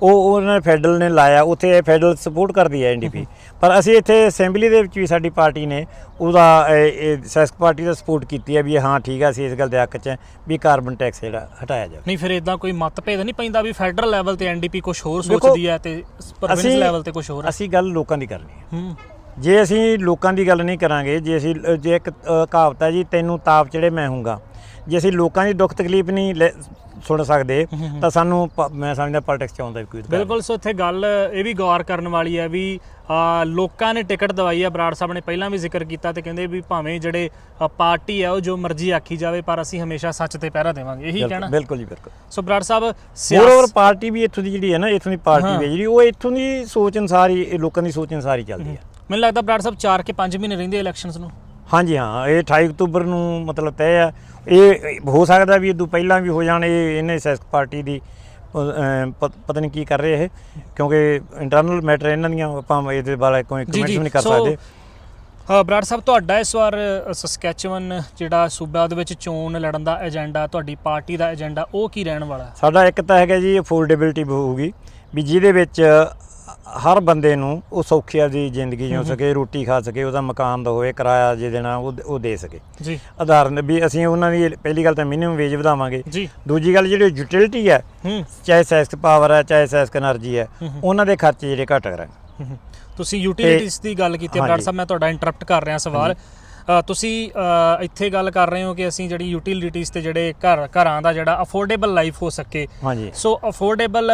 ਉਹ ਉਹਨਾਂ ਨੇ ਫੈਡਰਲ ਨੇ ਲਾਇਆ ਉੱਥੇ ਫੈਡਰਲ ਸਪੋਰਟ ਕਰਦੀ ਹੈ ਐਨਡੀਪੀ ਪਰ ਅਸੀਂ ਇੱਥੇ ਅਸੈਂਬਲੀ ਦੇ ਵਿੱਚ ਵੀ ਸਾਡੀ ਪਾਰਟੀ ਨੇ ਉਹਦਾ ਇਹ- ਇਹ ਸੈਸਕ ਪਾਰਟੀ ਦਾ ਸਪੋਰਟ ਕੀਤੀ ਹੈ ਵੀ ਹਾਂ ਠੀਕ ਆ ਅਸੀਂ ਇਸ ਗੱਲ ਦੇ ਹੱਕ 'ਚ ਹਾਂ ਵੀ ਕਾਰਬਨ ਟੈਕਸ ਜਿਹੜਾ ਹਟਾਇਆ ਜਾਵੇ। ਨਹੀਂ ਫਿਰ ਇਦਾਂ ਕੋਈ ਮਤਭੇਦ ਨਹੀਂ ਪੈਂਦਾ ਵੀ ਫੈਡਰਲ ਲੈਵਲ ਤੇ ਐਨਡੀਪੀ ਕੁਝ ਹੋਰ ਸੋਚਦੀ ਹੈ ਤੇ ਪ੍ਰੋਵਿੰਸ ਲੈਵਲ ਤੇ ਕੁਝ ਹੋਰ ਹੈ ਅਸੀਂ ਗੱਲ ਲੋਕਾਂ ਦੀ ਕਰਨੀ ਹੈ ਹੂੰ। ਜੇ ਅਸੀਂ ਲੋਕਾਂ ਦੀ ਗੱਲ ਨਹੀਂ ਕਰਾਂਗੇ ਜੇ ਅਸੀਂ ਜੇ ਇੱਕ ਕਹਾਵਤ ਹੈ ਜੀ ਤੈਨੂੰ ਤਾਪ ਚੜੇ ਮੈਂ ਹੂੰਗਾ। ਜੇ ਅਸੀਂ ਲੋਕਾਂ ਦੀ ਦੁੱਖ ਤਕਲੀਫ ਨਹੀਂ ਸੁਣ ਸਕਦੇ ਤਾਂ ਸਾਨੂੰ ਮੈਂ ਸਮਝਦਾ ਪੋਲਿਟਿਕਸ ਚ ਆਉਂਦਾ ਵੀ ਕੋਈ। ਬਿਲਕੁਲ ਸੋ ਇੱਥੇ ਗੱਲ ਇਹ ਵੀ ਗੌਰ ਕਰਨ ਵਾਲੀ ਹੈ ਵੀ ਲੋਕਾਂ ਨੇ ਟਿਕਟ ਦਵਾਈ ਹੈ ਬਰਾੜ ਸਾਹਿਬ ਨੇ ਪਹਿਲਾਂ ਵੀ ਜ਼ਿਕਰ ਕੀਤਾ ਤੇ ਕਹਿੰਦੇ ਵੀ ਭਾਵੇਂ ਜਿਹੜੇ ਪਾਰਟੀ ਹੈ ਉਹ ਜੋ ਮਰਜ਼ੀ ਆਖੀ ਜਾਵੇ ਪਰ ਅਸੀਂ ਹਮੇਸ਼ਾ ਸੱਚ ਤੇ ਪਹਿਰਾ ਦੇਵਾਂਗੇ ਇਹੀ ਕਹਿਣਾ। ਬਿਲਕੁਲ ਜੀ ਬਿਲਕੁਲ। ਸੋ ਬਰਾੜ ਸਾਹਿਬ ਮੋਰ ਸਿਆਸ ਓਵਰ ਪਾਰਟੀ ਵੀ ਇੱਥੋਂ ਦੀ ਜਿਹੜੀ ਹੈ ਨਾ ਇੱਥੋਂ ਦੀ ਪਾਰਟੀ ਹਾਂ। ਵੀ ਜਿਹੜੀ ਉਹ ਇੱਥੋਂ ਦੀ ਸੋਚ ਅਨੁਸਾਰ ਹੀ ਲੋਕਾਂ ਦੀ ਸੋਚ ਅਨੁਸਾਰ ਹੀ ਚੱਲਦੀ ਹੈ। ਮੈਨੂੰ ਲੱਗਦਾ ਬਰਾੜ ਸਾਹਿਬ 4 ਕੇ 5 ਮਹੀਨੇ ਰਹਿੰਦੇ ਇਲੈਕਸ਼ਨਸ ਨੂੰ। ਹਾਂਜੀ ਹਾਂ ਇਹ 28 ਅਕਤੂਬਰ ਨੂੰ ਮਤਲਬ ਤੈਅ ਆ। ਇਹ ਹੋ ਸਕਦਾ ਵੀ ਇਦੋਂ ਪਹਿਲਾਂ ਵੀ ਹੋ ਜਾਣ ਇਹ ਇਹਨੇ ਸੈਸਕ ਪਾਰਟੀ ਦੀ ਪਤਾ ਨਹੀਂ ਕੀ ਕਰ ਰਹੇ ਇਹ? ਕਿਉਂਕਿ ਇੰਟਰਨਲ ਮੈਟਰ ਇਹਨਾਂ ਦੀਆਂ ਆਪਾਂ ਇਹਦੇ ਬਾਰੇ ਕੋਈ ਜੀ ਕਮੈਂਟ ਜੀ ਵੀ ਨਹੀਂ ਕਰ ਸਕਦੇ। ਅ, ਬਰਾੜ ਸਾਹਿਬ ਤੁਹਾਡਾ ਇਸ ਵਾਰ ਅ, ਸਸਕੈਚੁਅਨ ਜਿਹੜਾ ਸੂਬਾ ਦੇ ਵਿੱਚ ਚੋਣ ਲੜਨ ਦਾ ਏਜੰਡਾ ਤੁਹਾਡੀ ਪਾਰਟੀ ਦਾ ਏਜੰਡਾ ਉਹ ਕੀ ਰਹਿਣ ਵਾਲਾ ਹੈ? ਸਾਡਾ ਇੱਕ ਤਾਂ ਹੈਗਾ ਜੀ ਅਫੋਰਡੇਬਿਲਟੀ ਹੋਊਗੀ। ਵੀ ਜਿਹਦੇ ਵਿੱਚ ਹਰ ਬੰਦੇ ਨੂੰ ਉਹ ਸੌਖਿਆ ਦੀ ਜ਼ਿੰਦਗੀ ਜਿਉ ਸਕੇ ਰੋਟੀ ਖਾ ਸਕੇ ਉਹਦਾ ਮਕਾਨ ਦਾ ਹੋਵੇ ਕਿਰਾਇਆ ਜੇ ਦੇਣਾ ਉਹ ਉਹ ਦੇ ਸਕੇ। ਜੀ। ਉਦਾਹਰਨ ਵੀ ਅਸੀਂ ਉਹਨਾਂ ਦੀ ਪਹਿਲੀ ਗੱਲ ਤਾਂ ਮਿਨੀਮਮ ਵੇਜ ਵਧਾਵਾਂਗੇ। ਦੂਜੀ ਗੱਲ ਜਿਹੜੀ ਯੂਟਿਲਿਟੀ ਹੈ ਚਾਹੇ ਸੈਸਕ ਪਾਵਰ ਹੈ ਚਾਹੇ ਸੈਸਕ એનર્ਜੀ ਹੈ ਉਹਨਾਂ ਦੇ ਖਰਚੇ ਜਿਹੜੇ ਘਟ ਕਰਾਂਗੇ। ਤੁਸੀਂ ਯੂਟਿਲਿਟੀਜ਼ ਦੀ ਗੱਲ ਕੀਤੀ ਹੈ ਡਾਕਟਰ ਸਾਹਿਬ ਮੈਂ ਤੁਹਾਡਾ ਇੰਟਰਰਪਟ ਕਰ ਰਿਹਾ ਸਵਾਲ। ਤੁਸੀਂ ਇੱਥੇ ਗੱਲ ਕਰ ਰਹੇ ਹੋ ਕਿ ਅਸੀਂ ਜਿਹੜੀ ਯੂਟਿਲਿਟੀਜ਼ ਤੇ ਜਿਹੜੇ ਘਰ ਘਰਾਂ ਦਾ ਜਿਹੜਾ ਅਫੋਰਡੇਬਲ ਲਾਈਫ ਹੋ ਸਕੇ ਹਾਂਜੀ ਸੋ ਅਫੋਰਡੇਬਲ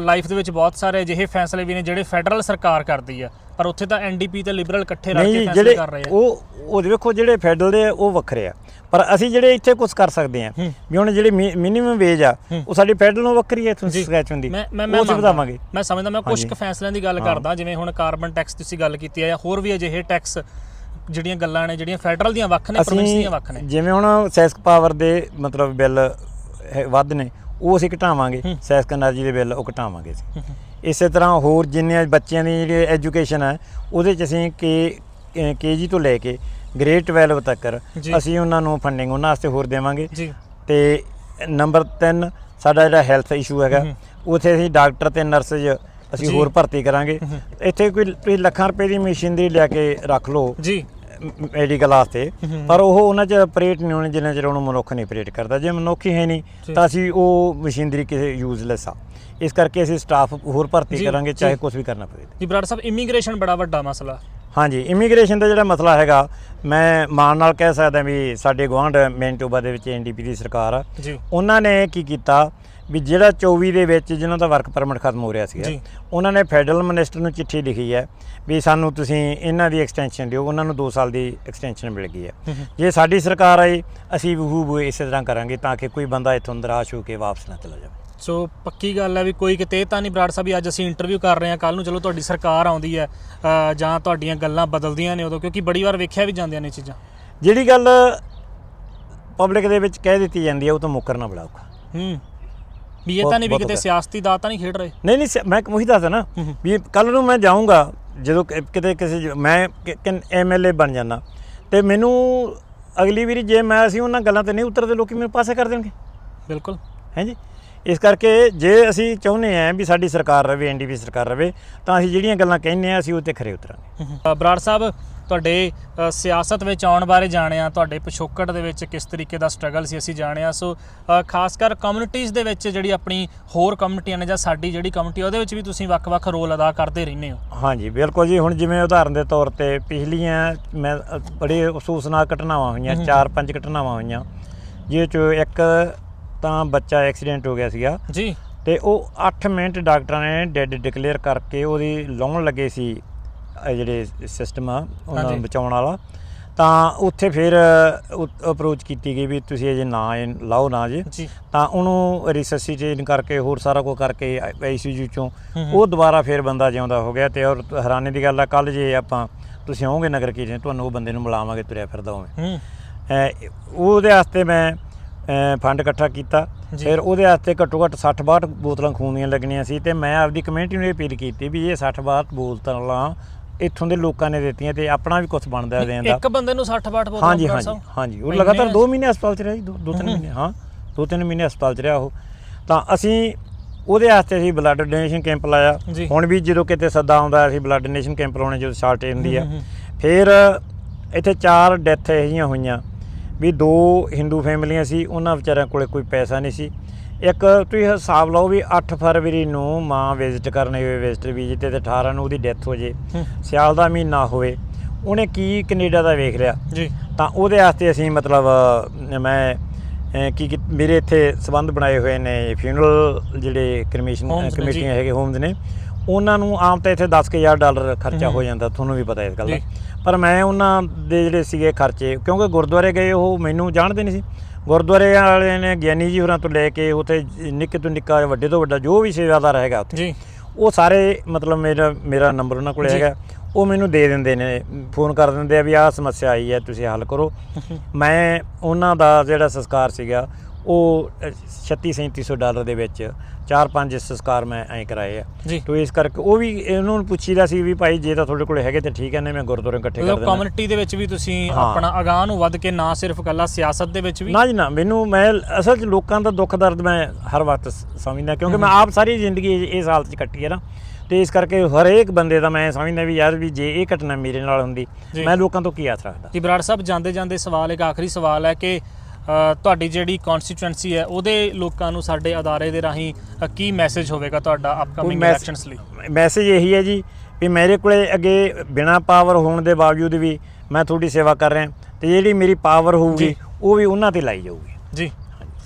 ਲਾਈਫ ਦੇ ਵਿੱਚ ਬਹੁਤ ਸਾਰੇ ਅਜਿਹੇ ਫੈਸਲੇ ਵੀ ਨੇ ਜਿਹੜੇ ਫੈਡਰਲ ਸਰਕਾਰ ਕਰਦੀ ਆ ਪਰ ਉੱਥੇ ਤਾਂ ਐਨਡੀਪੀ ਤੇ ਲਿਬਰਲ ਇਕੱਠੇ ਰਲ ਕੇ ਫੈਸਲੇ ਕਰ ਰਹੇ ਆ ਉਹ ਉਹ ਵੇਖੋ ਜਿਹੜੇ ਫੈਡਰਲ ਦੇ ਆ, ਉਹ ਵੱਖਰੇ ਆ ਪਰ ਅਸੀਂ ਜਿਹੜੇ ਇੱਥੇ ਕੁਝ ਕਰ ਸਕਦੇ ਆ। ਵੀ ਹੁਣ ਜਿਹੜੀ ਮਿਨੀਮਮ ਵੇਜ ਆ। ਉਹ ਸਾਡੀ ਫੈਡਰਲ ਨੂੰ ਵੱਖਰੀ ਹੈ ਜੀ। ਸਕੈਚ ਹੁੰਦੀ ਮੈਂ ਮੈਂ ਉਹ ਮੈਂ ਅਸੀਂ। ਵਧਾਵਾਂਗੇ ਮੈਂ ਸਮਝਦਾ ਮੈਂ ਕੁਝ। ਕੁ ਫੈਸਲਿਆਂ ਦੀ ਗੱਲ। ਕਰਦਾ ਜਿਵੇਂ ਹੁਣ ਕਾਰਬਨ ਟੈਕਸ ਤੁਸੀਂ ਗੱਲ ਕੀਤੀ ਹੈ ਜਾਂ ਹੋਰ ਵੀ ਅਜਿਹੇ ਟੈਕਸ ਜਿਹੜੀਆਂ ਗੱਲਾਂ ਨੇ ਜਿਹੜੀਆਂ ਫੈਡਰਲ ਦੀਆਂ ਵੱਖ ਨੇ ਪ੍ਰੋਵਿੰਸ ਦੀਆਂ ਵੱਖ ਨੇ। ਜਿਵੇਂ ਹੁਣ ਸੈਸਕ ਪਾਵਰ ਦੇ ਮਤਲਬ ਬਿੱਲ ਵੱਧ ਨੇ ਉਹ ਅਸੀਂ ਘਟਾਵਾਂਗੇ ਸੈਸਕ એનર્ਜੀ ਦੇ ਬਿੱਲ ਉਹ ਘਟਾਵਾਂਗੇ ਅਸੀਂ। ਇਸੇ ਤਰ੍ਹਾਂ ਹੋਰ ਜਿੰਨੇ ਬੱਚਿਆਂ ਦੀ ਜਿਹੜੀ ਐਜੂਕੇਸ਼ਨ ਹੈ ਉਹਦੇ ਚ ਅਸੀਂ ਕੇ ਕੇਜੀ ਤੋਂ ਲੈ ਕੇ ਗ੍ਰੇਡ 12 ਤੱਕ ਅਸੀਂ ਉਹਨਾਂ ਨੂੰ ਫੰਡਿੰਗ ਉਹਨਾਂ ਵਾਸਤੇ ਹੋਰ ਦੇਵਾਂਗੇ। ਤੇ ਨੰਬਰ 3 ਸਾਡਾ ਜਿਹੜਾ ਹੈਲਥ ਇਸ਼ੂ ਹੈਗਾ ਉਥੇ ਅਸੀਂ ਡਾਕਟਰ ਤੇ ਨਰਸ ਅਸੀਂ ਹੋਰ ਭਰਤੀ ਕਰਾਂਗੇ। ਇੱਥੇ ਕੋਈ ਤੁਸੀਂ ਲੱਖਾਂ ਰੁਪਏ ਦੀ ਮਸ਼ੀਨਰੀ ਲੈ ਕੇ ਰੱਖ ਲਓ। ਮੈਡੀਕਲ ਵਾਸਤੇ। ਪਰ ਉਹ ਉਹਨਾਂ ਚ ਆਪਰੇਟ ਨਹੀਂ ਹੋਣੇ ਜਿੰਨਾ ਚਿਰ ਉਹਨੂੰ ਮਨੁੱਖ ਨਹੀਂ ਆਪਰੇਟ ਕਰਦਾ ਜੇ ਮਨੁੱਖ ਹੀ ਨਹੀਂ। ਤਾਂ ਅਸੀਂ ਉਹ ਮਸ਼ੀਨਰੀ ਕਿਸੇ ਯੂਜ਼ਲੈਸ ਆ ਇਸ ਕਰਕੇ ਅਸੀਂ ਸਟਾਫ ਹੋਰ ਭਰਤੀ ਕਰਾਂਗੇ। ਚਾਹੇ ਕੁਝ ਵੀ ਕਰਨਾ ਪਵੇ ਜੀ ਬਰਾੜ ਸਾਹਿਬ ਇਮੀਗ੍ਰੇਸ਼ਨ ਬੜਾ ਵੱਡਾ ਮਸਲਾ ਹਾਂਜੀ ਇਮੀਗ੍ਰੇਸ਼ਨ ਦਾ ਜਿਹੜਾ ਮਸਲਾ ਹੈਗਾ ਮੈਂ ਮਾਣ ਨਾਲ ਕਹਿ ਸਕਦਾ ਵੀ ਸਾਡੇ ਗਵਾਂਢ ਮੈਨਟੋਬਾ ਦੇ ਵਿੱਚ ਐਨਡੀਪੀ ਦੀ ਸਰਕਾਰ ਆ ਉਹਨਾਂ ਨੇ ਕੀ ਕੀਤਾ ਵੀ ਜਿਹੜਾ 24 ਦੇ ਵਿੱਚ ਜਿਨ੍ਹਾਂ ਦਾ ਵਰਕ ਪਰਮਿਟ ਖਤਮ ਹੋ ਰਿਹਾ ਸੀਗਾ ਜੀ। ਉਹਨਾਂ ਨੇ ਫੈਡਰਲ ਮਿਨਿਸਟਰ ਨੂੰ ਚਿੱਠੀ ਲਿਖੀ ਹੈ ਵੀ ਸਾਨੂੰ ਤੁਸੀਂ ਇਹਨਾਂ ਦੀ ਐਕਸਟੈਂਸ਼ਨ ਦਿਓ ਉਹਨਾਂ ਨੂੰ 2 ਸਾਲ ਦੀ ਐਕਸਟੈਂਸ਼ਨ ਮਿਲ ਗਈ ਹੈ। ਜੇ ਸਾਡੀ ਸਰਕਾਰ ਆਈ ਅਸੀਂ ਵੀ ਹੂ ਇਸੇ ਤਰ੍ਹਾਂ ਕਰਾਂਗੇ ਤਾਂ ਕਿ ਕੋਈ ਬੰਦਾ ਇੱਥੋਂ ਨਿਰਾਸ਼ ਹੋ ਕੇ ਵਾਪਸ ਨਾ ਚਲਾ ਜਾਵੇ। ਸੋ ਪੱਕੀ ਗੱਲ ਹੈ ਵੀ ਕੋਈ ਕਿਤੇ ਇਹ ਤਾਂ ਨਹੀਂ ਬਰਾੜ ਸਾਹਿਬ ਵੀ ਅੱਜ ਅਸੀਂ ਇੰਟਰਵਿਊ ਕਰ ਰਹੇ ਹਾਂ ਕੱਲ ਨੂੰ ਚਲੋ ਤੁਹਾਡੀ ਸਰਕਾਰ ਆਉਂਦੀ ਹੈ ਅ, ਜਾਂ ਤੁਹਾਡੀਆਂ ਗੱਲਾਂ ਬਦਲਦੀਆਂ ਨੇ ਉਦੋਂ ਕਿਉਂਕਿ ਬੜੀ ਵਾਰ ਵੇਖਿਆ ਵੀ ਜਾਂਦੀਆਂ ਨੇ ਇਹ ਚੀਜ਼ਾਂ। ਜਿਹੜੀ ਗੱਲ ਪਬਲਿਕ ਦੇ ਵਿੱਚ ਕਹਿ ਦਿੱਤੀ ਜਾਂਦੀ ਹੈ ਉਹ ਤੋਂ ਮੁੱਕਰਨਾ ਬੜਾ ਔਖਾ। ਹੂੰ। ਵੀ ਇਹ ਤਾਂ ਨਹੀਂ ਵੀ ਕਿਤੇ। ਸਿਆਸਤੀ ਦਾ ਤਾਂ ਨਹੀਂ ਖੇਡ ਰਹੇ। ਨਹੀਂ ਨਹੀਂ ਮੈਂ ਉਹੀ ਦੱਸਦਾ ਨਾ। ਵੀ ਕੱਲ ਨੂੰ ਮੈਂ ਜਾਊਂਗਾ ਜਦੋਂ ਕਿਤੇ ਕਿਸੇ ਮੈਂ ਐਮਐਲਏ ਬਣ ਜਾਣਾ ਤੇ ਮੈਨੂੰ ਅਗਲੀ ਵਾਰੀ ਜੇ ਮੈਂ ਅਸੀਂ ਉਹਨਾਂ ਗੱਲਾਂ ਤੇ ਨਹੀਂ ਉਤਰਦੇ ਲੋਕੀ ਮੈਨੂੰ ਪਾਸੇ ਕਰ ਦੇਣਗੇ। ਬਿਲਕੁਲ। ਹਾਂਜੀ ਇਸ ਕਰਕੇ ਜੇ ਅਸੀਂ ਚਾਹੁੰਦੇ ਆਂ ਵੀ ਸਾਡੀ ਸਰਕਾਰ ਰਵੇ ਐਨਡੀਪੀ ਸਰਕਾਰ ਰਵੇ ਤਾਂ ਅਸੀਂ ਜਿਹੜੀਆਂ ਗੱਲਾਂ ਕਹਿੰਦੇ ਆ ਅਸੀਂ ਉਹ ਤੇ ਖਰੇ ਉਤਰਾਂਗੇ। ਬਰਾੜ ਸਾਹਿਬ ਤੁਹਾਡੇ ਸਿਆਸਤ ਵਿੱਚ ਆਉਣ ਬਾਰੇ ਜਾਣਿਆ ਤੁਹਾਡੇ ਪਿਛੋਕੜ ਦੇ ਵਿੱਚ ਕਿਸ ਤਰੀਕੇ ਦਾ ਸਟਰਗਲ ਸੀ ਅਸੀਂ ਜਾਣਿਆ। ਸੋ ਖਾਸ ਕਰ ਕਮਿਊਨਿਟੀਜ਼ ਦੇ ਵਿੱਚ ਜਿਹੜੀ ਆਪਣੀ ਹੋਰ ਕਮਿਊਨਿਟੀਆਂ ਨੇ ਜਾਂ ਸਾਡੀ ਜਿਹੜੀ ਕਮਿਊਨਿਟੀ ਉਹਦੇ ਵਿੱਚ ਵੀ ਤੁਸੀਂ ਵੱਖ-ਵੱਖ ਰੋਲ ਅਦਾ ਕਰਦੇ ਰਹਿੰਦੇ ਹੋ? ਹਾਂਜੀ ਬਿਲਕੁਲ ਜੀ। ਹੁਣ ਜਿਵੇਂ ਉਦਾਹਰਨ ਦੇ ਤੌਰ ਤੇ ਪਿਛਲੀਆਂ ਮੈਂ ਬੜੇ ਅਫਸੋਸਨਾਕ ਘਟਨਾਵਾਂ ਹੋਈਆਂ ਚਾਰ ਪੰਜ ਘਟਨਾਵਾਂ ਹੋਈਆਂ ਜਿਹਦੇ ਚੋਂ ਇੱਕ ਤਾਂ ਬੱਚਾ ਐਕਸੀਡੈਂਟ ਹੋ ਗਿਆ ਸੀਗਾ। ਜੀ। ਤੇ ਉਹ 8 ਮਿੰਟ ਡਾਕਟਰਾਂ ਨੇ ਡੈਡ ਡਿਕਲੇਅਰ ਕਰਕੇ ਉਹਦੀ ਲਾਉਣ ਲੱਗੇ ਸੀ ਇਹ ਜਿਹੜੇ ਸਿਸਟਮ ਆ ਉਹਨਾਂ। ਨੂੰ ਬਚਾਉਣ ਵਾਲਾ। ਤਾਂ ਉੱਥੇ ਫਿਰ ਅਪਰੋਚ ਕੀਤੀ ਗਈ ਵੀ ਤੁਸੀਂ ਅਜੇ ਨਾ ਲਾਓ ਨਾ ਜੀ। ਤਾਂ ਉਹਨੂੰ ਰਿਸੈਸੀਟੇਟ ਕਰਕੇ ਹੋਰ ਸਾਰਾ ਕੁਝ ਕਰਕੇ ਆਈਸੀਯੂ ਚੋਂ। ਉਹ ਦੁਬਾਰਾ ਫਿਰ ਬੰਦਾ ਜਿਉਂਦਾ ਹੋ ਗਿਆ ਤੇ ਔਰ ਹੈਰਾਨੀ ਦੀ ਗੱਲ ਆ ਕੱਲ ਜੇ ਆਪਾਂ ਤੁਸੀਂ ਆਓਗੇ ਨਗਰ ਕੀਰਤਨ ਤੁਹਾਨੂੰ ਉਹ ਬੰਦੇ ਨੂੰ ਮਿਲਾਵਾਂਗੇ ਤੁਰਿਆ ਫਿਰਦਾ ਹੋਵੇ ਉਹਦੇ ਵਾਸਤੇ ਮੈਂ ਫੰਡ ਇਕੱਠਾ ਕੀਤਾ। ਫਿਰ ਉਹਦੇ ਵਾਸਤੇ ਘੱਟੋ ਘੱਟ 60 62 ਬੋਤਲਾਂ ਖੂਨ ਦੀਆਂ ਲੱਗਣੀਆਂ ਸੀ ਤੇ ਮੈਂ ਆਪਦੀ ਕਮਿਊਨਿਟੀ ਨੂੰ ਇਹ ਅਪੀਲ ਕੀਤੀ ਵੀ ਇਹ 60 62 ਬੋਤਲਾਂ ਇੱਥੋਂ ਦੇ ਲੋਕਾਂ ਨੇ ਦਿੱਤੀਆਂ ਤੇ ਆਪਣਾ ਵੀ ਕੁਝ ਬਣਦਾ ਦੇਣ ਦਾ। ਇੱਕ ਬੰਦੇ ਨੂੰ 60 62 ਬੋਤਲਾਂ ਹਾਂਜੀ ਹਾਂਜੀ? ਹਾਂਜੀ। ਉਹ ਲਗਾਤਾਰ ਆ? 2 ਮਹੀਨੇ ਹਸਪਤਾਲ 'ਚ ਰਿਹਾ ਜੀ ਦੋ ਦੋ ਤਿੰਨ ਮਹੀਨੇ ਹਾਂ। ਦੋ ਤਿੰਨ ਮਹੀਨੇ ਹਸਪਤਾਲ 'ਚ ਰਿਹਾ ਉਹ। ਤਾਂ ਅਸੀਂ ਉਹਦੇ ਵਾਸਤੇ ਅਸੀਂ ਬਲੱਡ ਡੋਨੇਸ਼ਨ ਕੈਂਪ ਲਾਇਆ। ਹੁਣ ਵੀ ਜਦੋਂ ਕਿਤੇ ਸੱਦਾ ਆਉਂਦਾ ਅਸੀਂ ਬਲੱਡ ਡੋਨੇਸ਼ਨ ਕੈਂਪ ਲਾਉਣੇ ਜਦੋਂ ਸ਼ਾਰਟੇਜ ਹੁੰਦੀ ਆ। ਫਿਰ ਇੱਥੇ ਚਾਰ ਡੈਥ ਇਹੋ ਜਿਹੀਆਂ ਹੋਈਆਂ। ਵੀ ਦੋ ਹਿੰਦੂ ਫੈਮਲੀਆਂ ਸੀ ਉਹਨਾਂ ਵਿਚਾਰਿਆਂ ਕੋਲੇ ਕੋਈ ਪੈਸਾ ਨਹੀਂ ਸੀ ਇੱਕ ਤੁਸੀਂ ਹਿਸਾਬ ਲਾਓ ਵੀ 8 ਫਰਵਰੀ ਨੂੰ ਮਾਂ ਵਿਜ਼ਿਟ ਕਰਨ ਹੋਏ ਵਿਜ਼ਟਰ ਵੀਜ਼ੇ ਤੇ ਤੇ 18 ਨੂੰ ਉਹਦੀ ਡੈਥ ਹੋ ਜੇ। ਸਿਆਲ ਦਾ ਮਹੀਨਾ ਹੋਵੇ ਉਹਨੇ ਕੀ ਕੈਨੇਡਾ ਦਾ ਵੇਖ ਲਿਆ ਜੀ ਤਾਂ ਉਹਦੇ ਵਾਸਤੇ ਅਸੀਂ ਮਤਲਬ ਮੈਂ ਕੀ ਮੇਰੇ ਇੱਥੇ ਸਬੰਧ ਬਣਾਏ ਹੋਏ ਨੇ ਫਿਊਨਰਲ ਜਿਹੜੇ ਕਮਿਸ਼ਨ। ਕਮੇਟੀਆਂ ਹੈਗੇ ਹੋਮਸ ਨੇ ਉਹਨਾਂ ਨੂੰ ਆਮ ਤਾਂ ਇੱਥੇ 10000 ਡਾਲਰ ਖਰਚਾ ਹੋ ਜਾਂਦਾ ਤੁਹਾਨੂੰ ਵੀ ਪਤਾ ਇਸ ਗੱਲ ਦਾ। ਪਰ ਮੈਂ ਉਹਨਾਂ ਦੇ ਜਿਹੜੇ ਸੀਗੇ ਖਰਚੇ ਕਿਉਂਕਿ ਗੁਰਦੁਆਰੇ ਗਏ ਉਹ ਮੈਨੂੰ ਜਾਣਦੇ ਨਹੀਂ ਸੀ। ਗੁਰਦੁਆਰੇ ਵਾਲਿਆਂ ਨੇ ਗਿਆਨੀ ਜੀ ਹੋਰਾਂ ਤੋਂ ਲੈ ਕੇ ਉੱਥੇ ਨਿੱਕੇ ਤੋਂ ਨਿੱਕਾ ਵੱਡੇ ਤੋਂ ਵੱਡਾ ਜੋ ਵੀ ਸੇਵਾਦਾਰ ਹੈਗਾ ਉੱਥੇ ਜੀ। ਉਹ ਸਾਰੇ ਮਤਲਬ ਮੇਰਾ ਮੇਰਾ ਨੰਬਰ ਉਹਨਾਂ ਕੋਲ। ਹੈਗਾ। ਉਹ ਮੈਨੂੰ ਦੇ ਦਿੰਦੇ ਨੇ ਫੋਨ ਕਰ ਦਿੰਦੇ ਆ ਵੀ ਆਹ ਸਮੱਸਿਆ ਆਈ ਹੈ ਤੁਸੀਂ ਹੱਲ ਕਰੋ। ਮੈਂ ਉਹਨਾਂ ਦਾ ਜਿਹੜਾ ਸੰਸਕਾਰ ਸੀਗਾ ਉਹ 36 3700 ਡਾਲਰ ਦੇ ਵਿੱਚ ਚਾਰ ਪੰਜ ਸੰਸਕਾਰ ਮੈਂ ਐਂ ਕਰਾਏ ਆ। ਜੀ। ਤੋ ਇਸ ਕਰਕੇ ਉਹ ਵੀ ਇਹਨਾਂ ਨੂੰ ਪੁੱਛੀਦਾ ਸੀ ਵੀ ਭਾਈ ਜੇ ਤਾਂ ਤੁਹਾਡੇ ਕੋਲ ਹੈਗੇ ਤੇ ਠੀਕ ਹੈ ਨਹੀਂ ਮੈਂ ਗੁਰਦੁਆਰੇ ਇਕੱਠੇ ਕਰ ਦਿੰਦਾ ਕਮਿਊਨਿਟੀ ਦੇ ਵਿੱਚ ਵੀ ਤੁਸੀਂ। ਆਪਣਾ ਅਗਾਹ ਨੂੰ ਵੱਧ ਕੇ ਨਾ ਸਿਰਫ ਗੱਲਾਂ ਸਿਆਸਤ ਦੇ ਵਿੱਚ ਵੀ? ਨਾ ਜੀ ਨਾ ਮੈਨੂੰ ਮੈਂ ਅਸਲ 'ਚ ਲੋਕਾਂ ਦਾ ਦੁੱਖ ਦਰਦ ਮੈਂ ਹਰ ਵਕਤ ਸਮਝਦਾ ਕਿਉਂਕਿ ਮੈਂ ਆਪ ਸਾਰੀ ਜ਼ਿੰਦਗੀ ਇਸ- ਹਾਲਤ 'ਚ ਕੱਟੀ ਹੈ ਨਾ। ਤੇ ਇਸ ਕਰਕੇ ਹਰੇਕ ਬੰਦੇ ਦਾ ਮੈਂ ਸਮਝਦਾ ਵੀ ਯਾਰ ਵੀ ਜੇ ਇਹ ਘਟਨਾ ਮੇਰੇ ਨਾਲ ਹੁੰਦੀ। ਮੈਂ ਲੋਕਾਂ ਤੋਂ ਕੀ ਆਸ ਰੱਖਦਾ। ਜੀ ਬਰਾੜ ਸਾਹਿਬ ਜਾਂਦੇ ਜਾਂਦੇ ਸਵਾਲ ਇੱਕ ਆਖਰੀ ਸਵਾਲ ਹੈ ਕਿ ਤੁਹਾਡੀ ਜਿਹੜੀ ਕਨਸਟੀਚੁਐਂਸੀ ਹੈ ਉਹਦੇ ਲੋਕਾਂ ਨੂੰ ਸਾਡੇ ਅਦਾਰੇ ਦੇ ਰਾਹੀਂ ਕੀ ਮੈਸੇਜ ਹੋਵੇਗਾ ਤੁਹਾਡਾ ਅਪਕਮਿੰਗ ਇਲੈਕਸ਼ਨਸ ਲਈ? ਮੈਸੇਜ ਇਹੀ ਹੈ ਜੀ ਵੀ ਮੇਰੇ ਕੋਲੇ ਅੱਗੇ ਬਿਨਾ ਪਾਵਰ ਹੋਣ ਦੇ ਬਾਵਜੂਦ ਵੀ ਮੈਂ ਤੁਹਾਡੀ ਸੇਵਾ ਕਰ ਰਿਹਾ। ਤੇ ਜਿਹੜੀ ਮੇਰੀ ਪਾਵਰ ਹੋਊਗੀ। ਉਹ ਵੀ ਉਹਨਾਂ ਤੇ ਲਾਈ ਜਾਊਗੀ। ਜੀ।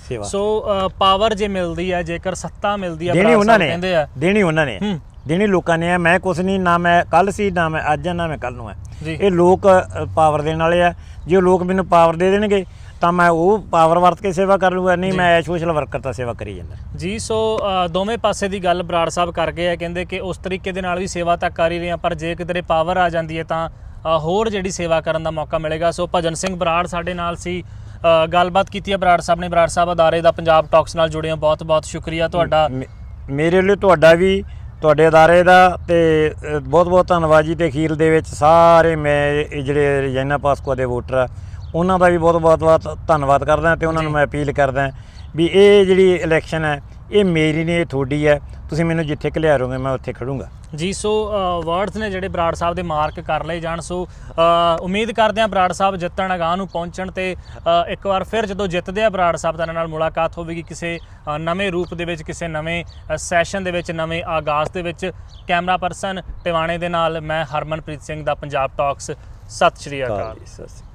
ਸੇਵਾ। ਸੋ ਪਾਵਰ ਜੇ ਮਿਲਦੀ ਹੈ ਜੇਕਰ ਸੱਤਾ ਮਿਲਦੀ ਹੈ ਦੇਣੀ ਉਹਨਾਂ ਨੇ। ਕਹਿੰਦੇ ਆ। ਦੇਣੀ ਉਹਨਾਂ ਨੇ। ਹੂੰ। ਦੇਣੀ ਲੋਕਾਂ ਨੇ ਮੈਂ ਕੁਛ ਨਹੀਂ ਨਾ ਮੈਂ ਕੱਲ ਸੀ ਨਾ ਮੈਂ ਅੱਜ ਨਾ ਮੈਂ ਕੱਲ ਨੂੰ ਜੀ। ਇਹ ਲੋਕ ਪਾਵਰ ਦੇਣ ਵਾਲੇ ਆ। ਜੇ ਲੋਕ ਮੈਨੂੰ ਪਾਵਰ ਦੇ ਦੇਣਗੇ ਤਾਂ ਮੈਂ ਉਹ ਪਾਵਰ ਵਰਤ ਕੇ ਸੇਵਾ ਕਰ ਲੂਗਾ ਨਹੀਂ। ਮੈਂ ਸੋਸ਼ਲ ਵਰਕਰ ਤਾਂ ਸੇਵਾ ਕਰੀ ਜਾਂਦਾ। ਜੀ ਸੋ ਅ, ਦੋਵੇਂ ਪਾਸੇ ਦੀ ਗੱਲ ਬਰਾੜ ਸਾਹਿਬ ਕਰ ਗਏ ਆ ਕਹਿੰਦੇ ਕਿ ਉਸ ਤਰੀਕੇ ਦੇ ਨਾਲ ਵੀ ਸੇਵਾ ਤਾਂ ਕਰ ਹੀ ਰਹੇ ਆ ਪਰ ਜੇ ਕਿਤੇ ਪਾਵਰ ਆ ਜਾਂਦੀ ਹੈ ਤਾਂ ਅ, ਹੋਰ ਜਿਹੜੀ ਸੇਵਾ ਕਰਨ ਦਾ ਮੌਕਾ ਮਿਲੇਗਾ। ਸੋ ਭਜਨ ਸਿੰਘ ਬਰਾੜ ਸਾਡੇ ਨਾਲ ਸੀ ਅ, ਗੱਲਬਾਤ ਕੀਤੀ ਹੈ ਬਰਾੜ ਸਾਹਿਬ ਨੇ। ਬਰਾੜ ਸਾਹਿਬ ਅਦਾਰੇ ਦਾ ਪੰਜਾਬ ਟਾਕਸ ਨਾਲ ਜੁੜੇ ਹੋ ਬਹੁਤ ਬਹੁਤ ਸ਼ੁਕਰੀਆ ਤੁਹਾਡਾ। ਮੇ- ਮੇਰੇ ਲਈ ਤੁਹਾਡਾ ਵੀ ਤੁਹਾਡੇ ਅਦਾਰੇ ਦਾ ਤੇ ਬਹੁਤ ਬਹੁਤ ਧੰਨਵਾਦ ਜੀ ਤੇ ਅਖੀਰ ਦੇ ਵਿੱਚ ਸਾਰੇ ਮੈਂ ਇਹ ਜਿਹੜੇ ਰਜਾਨਾ ਪਾਸਕੋ ਦੇ ਵੋਟਰ ਆ ਉਹਨਾਂ ਦਾ ਵੀ ਬਹੁਤ ਬਹੁਤ ਬਹੁਤ ਧੰਨਵਾਦ ਕਰਦਾ ਤੇ ਉਹਨਾਂ ਨੂੰ। ਮੈਂ ਅਪੀਲ ਕਰਦਾ ਵੀ ਇਹ ਜਿਹੜੀ ਇਲੈਕਸ਼ਨ ਹੈ ਇਹ ਮੇਰੀ ਨਹੀਂ ਇਹ ਤੁਹਾਡੀ ਹੈ। ਤੁਸੀਂ ਮੈਨੂੰ ਜਿੱਥੇ ਘਲਿਆਰੋਗੇ ਮੈਂ ਉੱਥੇ ਖੜੂੰਗਾ। ਜੀ ਸੋ ਵਰਡਸ ਨੇ ਜਿਹੜੇ ਬਰਾੜ ਸਾਹਿਬ ਦੇ ਮਾਰਕ ਕਰ ਲਏ ਜਾਣ ਸੋ ਉਮੀਦ ਕਰਦੇ ਹਾਂ ਬਰਾੜ ਸਾਹਿਬ ਜਿੱਤਣ ਅਗਾਂਹ ਨੂੰ ਪਹੁੰਚਣ ਤੇ ਇੱਕ ਵਾਰ ਫਿਰ ਜਦੋਂ ਜਿੱਤਦੇ ਆ ਬਰਾੜ ਸਾਹਿਬ ਦਾ ਨਾਲ ਮੁਲਾਕਾਤ ਹੋਵੇਗੀ ਕਿਸੇ ਨਵੇਂ ਰੂਪ ਦੇ ਵਿੱਚ ਕਿਸੇ ਨਵੇਂ ਸੈਸ਼ਨ ਦੇ ਵਿੱਚ ਨਵੇਂ ਆਗਾਜ਼ ਦੇ ਵਿੱਚ। ਕੈਮਰਾ ਪਰਸਨ ਟਿਵਾਣੇ ਦੇ ਨਾਲ ਮੈਂ ਹਰਮਨਪ੍ਰੀਤ ਸਿੰਘ ਦਾ ਪੰਜਾਬ ਟਾਕਸ ਸਤਿ ਸ਼੍ਰੀ ਅਕਾਲ। ਸਤਿ ਸ਼੍ਰੀ ਅਕਾਲ